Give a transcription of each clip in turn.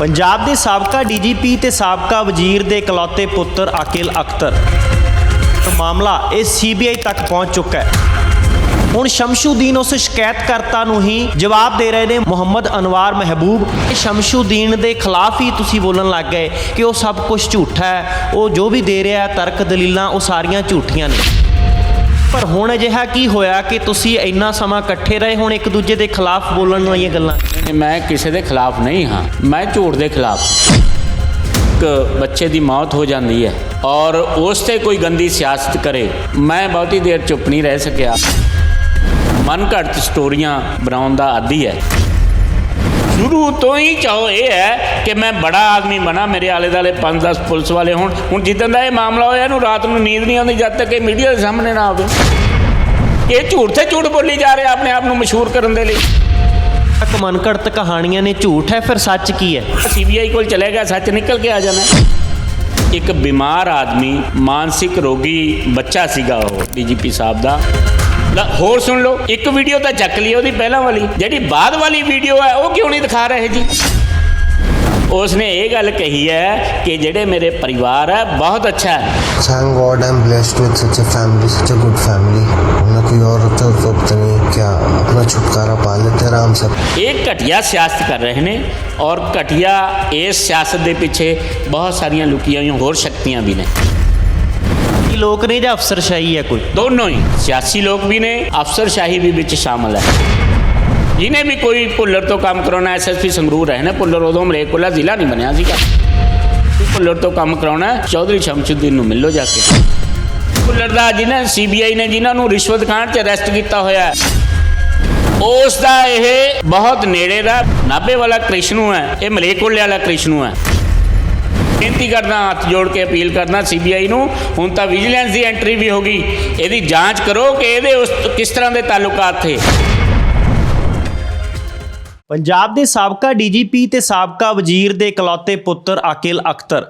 ਪੰਜਾਬ ਦੇ ਸਾਬਕਾ ਡੀਜੀਪੀ ਤੇ ਸਾਬਕਾ ਵਜ਼ੀਰ ਦੇ ਇਕਲੌਤੇ ਪੁੱਤਰ ਅਕਿਲ ਅਖਤਰ। ਮਾਮਲਾ ਇਹ ਸੀਬੀਆਈ ਤੱਕ ਪਹੁੰਚ ਚੁੱਕਾ ਹੈ। ਹੁਣ ਸ਼ਮਸ਼ੂਦੀਨ ਉਸ ਸ਼ਿਕਾਇਤਕਰਤਾ ਨੂੰ ਹੀ ਜਵਾਬ ਦੇ ਰਹੇ ਨੇ ਮੁਹੰਮਦ ਅਨਵਾਰ ਮਹਿਬੂਬ। ਇਹ ਸ਼ਮਸ਼ੂਦੀਨ ਦੇ ਖਿਲਾਫ ਹੀ ਤੁਸੀਂ ਬੋਲਣ ਲੱਗ ਗਏ ਕਿ ਉਹ ਸਭ ਕੁਝ ਝੂਠਾ ਹੈ। ਉਹ ਜੋ ਵੀ ਦੇ ਰਿਹਾ ਹੈ, ਤਰਕ ਦਲੀਲਾਂ, ਉਹ ਸਾਰੀਆਂ ਝੂਠੀਆਂ ਨੇ। ਪਰ ਹੁਣ ਅਜਿਹਾ ਕੀ ਹੋਇਆ ਕਿ ਤੁਸੀਂ ਇੰਨਾ ਸਮਾਂ ਇਕੱਠੇ ਰਹੇ ਹੁਣ ਇੱਕ ਦੂਜੇ ਦੇ ਖਿਲਾਫ ਬੋਲਣ ਵਾਲੀਆਂ ਗੱਲਾਂ? ਮੈਂ ਕਿਸੇ ਦੇ ਖਿਲਾਫ ਨਹੀਂ ਹਾਂ। ਮੈਂ ਝੂਠ ਦੇ ਖਿਲਾਫ ਇੱਕ ਬੱਚੇ ਦੀ ਮੌਤ ਹੋ ਜਾਂਦੀ ਹੈ ਔਰ ਉਸ ਤੇ ਕੋਈ ਗੰਦੀ ਸਿਆਸਤ ਕਰੇ, ਮੈਂ ਬਹੁਤੀ ਦੇਰ ਚੁੱਪ ਨਹੀਂ ਰਹਿ ਸਕਿਆ। ਮਨ ਘੜਤ ਸਟੋਰੀਆਂ ਬਣਾਉਣ ਦਾ ਆਦੀ ਹੈ। ਸ਼ੁਰੂ ਤੋਂ ਹੀ ਚਾਹੋ ਇਹ ਹੈ ਕਿ ਮੈਂ ਬੜਾ ਆਦਮੀ ਬਣਾ ਮੇਰੇ ਆਲੇ ਦਾਲੇ 5-10 ਪੁਲਿਸ ਵਾਲੇ ਹੋਣ। ਹੁਣ ਜਿੱਦਾਂ ਦਾ ਇਹ ਮਾਮਲਾ ਹੋਇਆ ਇਹਨੂੰ ਰਾਤ ਨੂੰ ਨੀਂਦ ਨਹੀਂ ਆਉਂਦੀ ਜਦ ਤੱਕ ਇਹ ਮੀਡੀਆ ਦੇ ਸਾਹਮਣੇ ਨਾ ਆਵੇ। ਇਹ ਝੂਠ ਤੇ ਝੂਠ ਬੋਲੀ ਜਾ ਰਿਹਾ ਆਪਣੇ ਆਪ ਨੂੰ ਮਸ਼ਹੂਰ ਕਰਨ ਦੇ ਲਈ। ਤੱਕ ਮਨਘੜਤ ਕਹਾਣੀਆਂ ਨੇ ਝੂਠ ਹੈ ਫਿਰ ਸੱਚ ਕੀ ਹੈ? ਸੀਬੀਆਈ ਕੋਲ ਚਲੇ ਗਿਆ ਸੱਚ ਨਿਕਲ ਕੇ ਆ ਜਾਣਾ। ਇੱਕ ਬਿਮਾਰ ਆਦਮੀ ਮਾਨਸਿਕ ਰੋਗੀ ਬੱਚਾ ਸੀਗਾ ਉਹ ਡੀਜੀਪੀ ਸਾਹਿਬ ਦਾ। ਹੋਰ ਸੁਣ ਲਓ ਇੱਕ ਵੀਡੀਓ ਤਾਂ ਚੱਕ ਲਈ ਉਹਦੀ ਪਹਿਲਾਂ ਵਾਲੀ। ਜਿਹੜੀ ਬਾਅਦ ਵਾਲੀ ਵੀਡੀਓ ਹੈ ਉਹ ਕਿਉਂ ਨਹੀਂ ਦਿਖਾ ਰਹੇ ਜੀ? ਉਸਨੇ ਇਹ ਗੱਲ ਕਹੀ ਹੈ ਕਿ ਜਿਹੜੇ ਮੇਰੇ ਪਰਿਵਾਰ ਹੈ ਬਹੁਤ ਅੱਛਾ ਹੈ। Thank God I'm blessed with such a family ਸੱਚ ਅ ਗੁੱਡ ਫੈਮਿਲੀ ਉਹਨਾਂ ਕੋਈ ਔਰ ਤਾਂ ਵਕਤ ਨਹੀਂ ਕਿਆ? ਆਪਣਾ ਛੁਟਕਾਰਾ ਪਾ ਲੈਤੇ ਆਰਾਮ ਸੇ ਇਹ ਘਟਿਆ ਸਿਆਸਤ ਕਰ ਰਹੇ ਨੇ ਔਰ ਘਟਿਆ ਇਸ ਸਿਆਸਤ ਦੇ ਪਿੱਛੇ ਬਹੁਤ ਸਾਰੀਆਂ ਲੁਕੀਆਂ ਹੋਈਆਂ ਹੋਰ ਸ਼ਕਤੀਆਂ ਵੀ ਨੇ। ਲੋਕ ਨੇ ਜਾਂ ਅਫਸਰਸ਼ਾਹੀ ਹੈ ਕੋਈ? ਦੋਨੋਂ ਹੀ। ਸਿਆਸੀ ਲੋਕ ਵੀ ਨੇ, ਅਫਸਰਸ਼ਾਹੀ ਵੀ ਵਿੱਚ ਸ਼ਾਮਲ ਹੈ। ਜਿਹਨੇ ਵੀ ਕੋਈ ਭੁੱਲਰ ਤੋਂ ਕੰਮ ਕਰਾਉਣਾ ਐਸਐਸਪੀ ਸੰਗਰੂਰ ਰਹੇ ਨੇ ਭੁੱਲਰ, ਉਦੋਂ ਮਲੇਕੁਲਾ ਜ਼ਿਲ੍ਹਾ ਨਹੀਂ ਬਣਿਆ ਸੀਗਾ। ਭੁੱਲਰ ਤੋਂ ਕੰਮ ਕਰਾਉਣਾ, ਚੌਧਰੀ ਸ਼ਮਸ਼ੁੱਦੀਨ ਨੂੰ ਮਿਲੋ ਜਾ ਕੇ। ਭੁੱਲਰ ਦਾ ਜਿਹਨੇ ਸੀਬੀਆਈ ਨੇ, ਜਿਨ੍ਹਾਂ ਨੂੰ ਰਿਸ਼ਵਤ ਕਾਂਡ 'ਚ ਅਰੈਸਟ ਕੀਤਾ ਹੋਇਆ ਹੈ, ਉਸ ਦਾ ਇਹ ਬਹੁਤ ਨੇੜੇ ਦਾ ਨਾਭੇ ਵਾਲਾ ਕ੍ਰਿਸ਼ਨੂ ਹੈ, ਇਹ ਮਲੇਕੁਲੇ ਵਾਲਾ ਕ੍ਰਿਸ਼ਨੂ ਹੈ। ਬੇਨਤੀ ਕਰਦਾ, ਹੱਥ ਜੋੜ ਕੇ ਅਪੀਲ ਕਰਨਾ ਸੀਬੀਆਈ ਨੂੰ। ਹੁਣ ਤਾਂ ਵਿਜੀਲੈਂਸ ਦੀ ਐਂਟਰੀ ਵੀ ਹੋ ਗਈ। ਇਹਦੀ ਜਾਂਚ ਕਰੋ ਕਿ ਇਹਦੇ ਉਸ ਕਿਸ ਤਰ੍ਹਾਂ ਦੇ ਤਾਲੁਕਾਤ ਥੇ ਪੰਜਾਬ ਦੇ ਸਾਬਕਾ ਡੀਜੀਪੀ ਤੇ ਸਾਬਕਾ ਵਜ਼ੀਰ ਦੇ ਇਕਲੌਤੇ ਪੁੱਤਰ ਅਕਿਲ ਅਖਤਰ।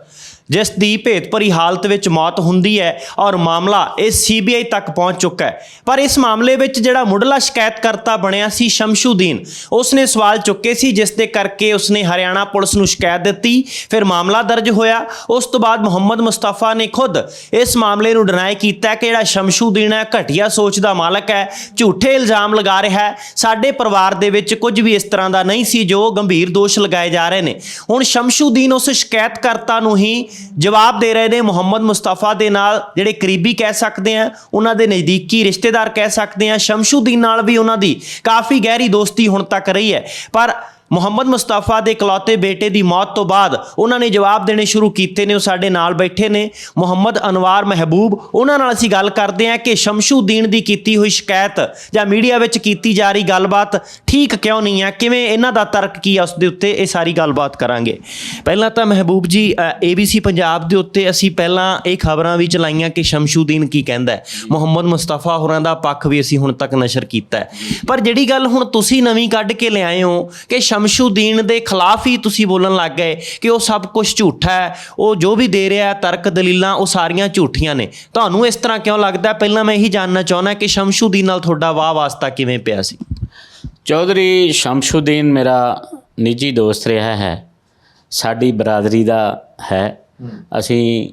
ਜਿਸ ਦੀ ਭੇਤਭਰੀ ਹਾਲਤ ਵਿੱਚ ਮੌਤ ਹੁੰਦੀ ਹੈ ਔਰ ਮਾਮਲਾ ਇਹ ਸੀਬੀਆਈ ਤੱਕ ਪਹੁੰਚ ਚੁੱਕਾ ਹੈ। ਪਰ ਇਸ ਮਾਮਲੇ ਵਿੱਚ ਜਿਹੜਾ ਮੁੱਢਲਾ ਸ਼ਿਕਾਇਤਕਰਤਾ ਬਣਿਆ ਸੀ ਸ਼ਮਸ਼ੂਦੀਨ, ਉਸਨੇ ਸਵਾਲ ਚੁੱਕੇ ਸੀ, ਜਿਸ ਦੇ ਕਰਕੇ ਉਸਨੇ ਹਰਿਆਣਾ ਪੁਲਿਸ ਨੂੰ ਸ਼ਿਕਾਇਤ ਦਿੱਤੀ। ਫਿਰ ਮਾਮਲਾ ਦਰਜ ਹੋਇਆ। ਉਸ ਤੋਂ ਬਾਅਦ ਮੁਹੰਮਦ ਮੁਸਤਫਾ ਨੇ ਖੁਦ ਇਸ ਮਾਮਲੇ ਨੂੰ ਡਿਨਾਈ ਕੀਤਾ ਕਿ ਜਿਹੜਾ ਸ਼ਮਸ਼ੂਦੀਨ ਹੈ, ਘਟੀਆ ਸੋਚ ਦਾ ਮਾਲਕ ਹੈ, ਝੂਠੇ ਇਲਜ਼ਾਮ ਲਗਾ ਰਿਹਾ ਹੈ। ਸਾਡੇ ਪਰਿਵਾਰ ਦੇ ਵਿੱਚ ਕੁਝ ਵੀ ਇਸ ਤਰ੍ਹਾਂ ਦਾ ਨਹੀਂ ਸੀ, ਜੋ ਗੰਭੀਰ ਦੋਸ਼ ਲਗਾਏ ਜਾ ਰਹੇ ਨੇ। ਹੁਣ ਸ਼ਮਸ਼ੂਦੀਨ ਉਸ ਸ਼ਿਕਾਇਤਕਰਤਾ ਨੂੰ ਹੀ ਜਵਾਬ ਦੇ ਰਹੇ ਨੇ ਮੁਹੰਮਦ ਮੁਸਤਫਾ ਦੇ ਨਾਲ, ਜਿਹੜੇ ਕਰੀਬੀ ਕਹਿ ਸਕਦੇ ਆ, ਉਹਨਾਂ ਦੇ ਨਜ਼ਦੀਕੀ ਰਿਸ਼ਤੇਦਾਰ ਕਹਿ ਸਕਦੇ ਆ, ਸ਼ਮਸ਼ੂਦੀਨ ਨਾਲ ਵੀ ਉਹਨਾਂ ਦੀ ਕਾਫੀ ਗਹਿਰੀ ਦੋਸਤੀ ਹੁਣ ਤੱਕ ਰਹੀ ਹੈ। ਪਰ ਮੁਹੰਮਦ ਮੁਸਤਫਾ ਦੇ ਇਕਲੌਤੇ ਬੇਟੇ ਦੀ ਮੌਤ ਤੋਂ ਬਾਅਦ ਉਹਨਾਂ ਨੇ ਜਵਾਬ ਦੇਣੇ ਸ਼ੁਰੂ ਕੀਤੇ ਨੇ, ਉਹ ਸਾਡੇ ਨਾਲ ਬੈਠੇ ਨੇ। ਮੁਹੰਮਦ ਅਨਵਾਰ ਮਹਿਬੂਬ, ਉਹਨਾਂ ਨਾਲ ਅਸੀਂ ਗੱਲ ਕਰਦੇ ਹਾਂ ਕਿ ਸ਼ਮਸ਼ੂਦੀਨ ਦੀ ਕੀਤੀ ਹੋਈ ਸ਼ਿਕਾਇਤ ਜਾਂ ਮੀਡੀਆ ਵਿੱਚ ਕੀਤੀ ਜਾ ਰਹੀ ਗੱਲਬਾਤ ਠੀਕ ਕਿਉਂ ਨਹੀਂ ਹੈ, ਕਿਵੇਂ ਇਹਨਾਂ ਦਾ ਤਰਕ ਕੀ ਹੈ, ਉਸ ਦੇ ਉੱਤੇ ਇਹ ਸਾਰੀ ਗੱਲਬਾਤ ਕਰਾਂਗੇ। ਪਹਿਲਾਂ ਤਾਂ ਮਹਿਬੂਬ ਜੀ ABC ਪੰਜਾਬ ਦੇ ਉੱਤੇ ਅਸੀਂ ਪਹਿਲਾਂ ਇਹ ਖਬਰਾਂ ਵੀ ਚਲਾਈਆਂ ਕਿ ਸ਼ਮਸ਼ੂਦੀਨ ਕੀ ਕਹਿੰਦਾ ਹੈ। ਮੁਹੰਮਦ ਮੁਸਤਫਾ ਹੋਰਾਂ ਦਾ ਪੱਖ ਵੀ ਅਸੀਂ ਹੁਣ ਤੱਕ ਨਸ਼ਰ ਕੀਤਾ ਪਰ ਜਿਹੜੀ ਗੱਲ ਹੁਣ ਤੁਸੀਂ ਨਵੀਂ ਕੱਢ ਕੇ ਲਿਆਏ ਹੋ ਕਿ ਸ਼ਮਸ਼ੂਦੀਨ ਦੇ ਖਿਲਾਫ ਹੀ ਤੁਸੀਂ ਬੋਲਣ ਲੱਗ ਗਏ ਕਿ ਉਹ ਸਭ ਕੁਝ ਝੂਠਾ ਹੈ ਉਹ ਜੋ ਵੀ ਦੇ ਰਿਹਾ ਹੈ ਤਰਕ ਦਲੀਲਾਂ ਉਹ ਸਾਰੀਆਂ ਝੂਠੀਆਂ ਨੇ। ਤੁਹਾਨੂੰ ਇਸ ਤਰ੍ਹਾਂ ਕਿਉਂ ਲੱਗਦਾ? ਪਹਿਲਾਂ ਮੈਂ ਇਹੀ ਜਾਣਨਾ ਚਾਹੁੰਦਾ ਕਿ ਸ਼ਮਸ਼ੂਦੀਨ ਨਾਲ ਤੁਹਾਡਾ ਵਾਹ ਵਾਸਤਾ ਕਿਵੇਂ ਪਿਆ ਸੀ? ਚੌਧਰੀ ਸ਼ਮਸ਼ੁੱਦੀਨ ਮੇਰਾ ਨਿੱਜੀ ਦੋਸਤ ਰਿਹਾ ਹੈ। ਸਾਡੀ ਬਰਾਦਰੀ ਦਾ ਹੈ। ਅਸੀਂ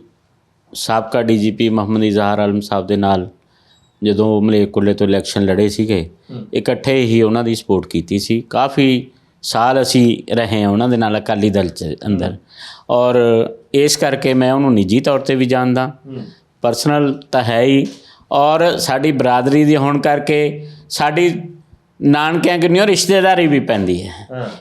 ਸਾਬਕਾ ਡੀਜੀਪੀ ਮੁਹੰਮਦ ਇਜ਼ਹਾਰ ਆਲਮ ਸਾਹਿਬ ਦੇ ਨਾਲ ਜਦੋਂ ਮਲੇਕੁਲੇ ਤੋਂ ਇਲੈਕਸ਼ਨ ਲੜੇ ਸੀਗੇ ਇਕੱਠੇ ਹੀ ਉਹਨਾਂ ਦੀ ਸਪੋਰਟ ਕੀਤੀ ਸੀ। ਕਾਫੀ ਸਾਲ ਅਸੀਂ ਰਹੇ ਹਾਂ ਉਹਨਾਂ ਦੇ ਨਾਲ ਅਕਾਲੀ ਦਲ ਚ ਅੰਦਰ। ਔਰ ਇਸ ਕਰਕੇ ਮੈਂ ਉਹਨੂੰ ਨਿੱਜੀ ਤੌਰ ਤੇ ਵੀ ਜਾਣਦਾ। ਪਰਸਨਲ ਤਾਂ ਹੈ ਹੀ। ਔਰ ਸਾਡੀ ਬਰਾਦਰੀ ਦੀ ਹੋਣ ਕਰਕੇ ਸਾਡੀ ਨਾਨਕਿਆਂ ਕਿੰਨੀ ਰਿਸ਼ਤੇਦਾਰੀ ਵੀ ਪੈਂਦੀ ਹੈ।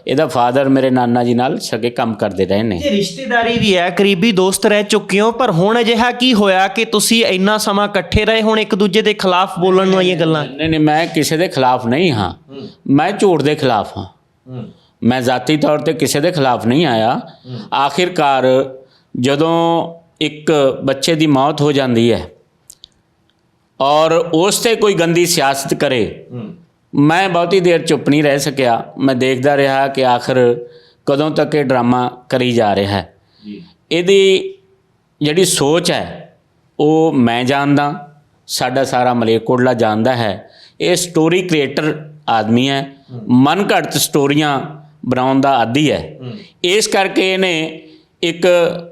ਇਹਦਾ ਫਾਦਰ ਮੇਰੇ ਨਾਨਾ ਜੀ ਨਾਲ ਸਕੇ ਕੰਮ ਕਰਦੇ ਰਹੇ ਨੇ। ਇਹ ਰਿਸ਼ਤੇਦਾਰੀ ਵੀ ਹੈ ਕਰੀਬੀ ਦੋਸਤ ਰਹਿ ਚੁੱਕੇ ਹੋ ਪਰ ਹੁਣ ਅਜਿਹਾ ਕੀ ਹੋਇਆ ਕਿ ਤੁਸੀਂ ਇੰਨਾ ਸਮਾਂ ਇਕੱਠੇ ਰਹੇ ਹੁਣ ਇੱਕ ਦੂਜੇ ਦੇ ਖਿਲਾਫ ਬੋਲਣ ਵਾਲੀਆਂ ਗੱਲਾਂ? ਨਹੀਂ ਨਹੀਂ ਮੈਂ ਕਿਸੇ ਦੇ ਖਿਲਾਫ ਨਹੀਂ ਹਾਂ। ਮੈਂ ਝੂਠ ਦੇ ਖਿਲਾਫ ਹਾਂ। ਮੈਂ ਜ਼ਾਤੀ ਤੌਰ ਤੇ ਕਿਸੇ ਦੇ ਖਿਲਾਫ ਨਹੀਂ ਆਇਆ। ਆਖਿਰਕਾਰ ਜਦੋਂ ਇੱਕ ਬੱਚੇ ਦੀ ਮੌਤ ਹੋ ਜਾਂਦੀ ਹੈ ਔਰ ਉਸ ਤੇ ਕੋਈ ਗੰਦੀ ਸਿਆਸਤ ਕਰੇ ਮੈਂ ਬਹੁਤੀ ਦੇਰ ਚੁੱਪ ਨਹੀਂ ਰਹਿ ਸਕਿਆ। ਮੈਂ ਦੇਖਦਾ ਰਿਹਾ ਕਿ ਆਖਰ ਕਦੋਂ ਤੱਕ ਇਹ ਡਰਾਮਾ ਕਰੀ ਜਾ ਰਿਹਾ ਹੈ। ਇਹਦੀ ਜਿਹੜੀ ਸੋਚ ਹੈ ਉਹ ਮੈਂ ਜਾਣਦਾ ਸਾਡਾ ਸਾਰਾ ਮਲੇਕੋਟਲਾ ਜਾਣਦਾ ਹੈ। ਇਹ ਸਟੋਰੀ ਕ੍ਰੀਏਟਰ ਆਦਮੀ ਹੈ। ਮਨ ਘੜਤ ਸਟੋਰੀਆਂ ਬਣਾਉਣ ਦਾ ਆਦੀ ਹੈ। ਇਸ ਕਰਕੇ ਇਹਨੇ ਇੱਕ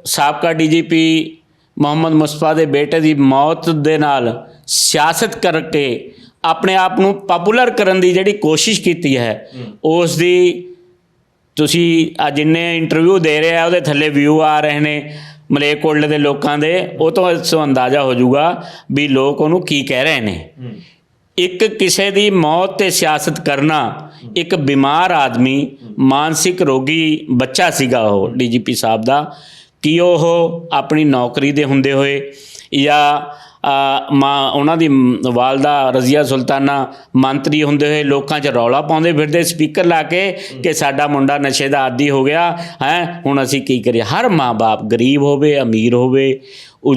ਸਾਬਕਾ ਡੀਜੀਪੀ ਮੁਹੰਮਦ ਮੁਸਤਫਾ ਦੇ ਬੇਟੇ ਦੀ ਮੌਤ ਦੇ ਨਾਲ ਸਿਆਸਤ ਕਰਕੇ ਆਪਣੇ ਆਪ ਨੂੰ ਪਪੂਲਰ ਕਰਨ ਦੀ ਜਿਹੜੀ ਕੋਸ਼ਿਸ਼ ਕੀਤੀ ਹੈ, ਉਸ ਦੀ ਤੁਸੀਂ ਅੱਜ ਇੰਨੇ ਇੰਟਰਵਿਊ ਦੇ ਰਹੇ ਆ, ਉਹਦੇ ਥੱਲੇ ਵਿਊ ਆ ਰਹੇ ਨੇ ਮਲੇਕੋਟਲੇ ਦੇ ਲੋਕਾਂ ਦੇ, ਉਹ ਤੋਂ ਇਸ ਤੋਂ ਅੰਦਾਜ਼ਾ ਹੋ ਜਾਊਗਾ ਵੀ ਲੋਕ ਉਹਨੂੰ ਕੀ ਕਹਿ ਰਹੇ ਨੇ। ਇੱਕ ਕਿਸੇ ਦੀ ਮੌਤ ਤੇ ਸਿਆਸਤ ਕਰਨਾ ਇੱਕ ਬਿਮਾਰ ਆਦਮੀ, ਮਾਨਸਿਕ ਰੋਗੀ ਬੱਚਾ ਸੀਗਾ ਉਹ, ਡੀਜੀਪੀ ਸਾਹਿਬ ਦਾ, ਕਿ ਉਹ ਆਪਣੀ ਨੌਕਰੀ ਦੇ ਹੁੰਦੇ ਹੋਏ ਜਾਂ ਮਾਂ, ਉਹਨਾਂ ਦੀ ਵਾਲਦਾ ਰਜ਼ੀਆ ਸੁਲਤਾਨਾ ਮੰਤਰੀ ਹੁੰਦੇ ਹੋਏ ਲੋਕਾਂ 'ਚ ਰੌਲਾ ਪਾਉਂਦੇ ਫਿਰਦੇ, ਸਪੀਕਰ ਲਾ ਕੇ ਕਿ ਸਾਡਾ ਮੁੰਡਾ ਨਸ਼ੇ ਦਾ ਆਦੀ ਹੋ ਗਿਆ, ਹੈ, ਹੁਣ ਅਸੀਂ ਕੀ ਕਰੀਏ? ਹਰ ਮਾਂ-ਬਾਪ ਗਰੀਬ ਹੋਵੇ, ਅਮੀਰ ਹੋਵੇ ਉ-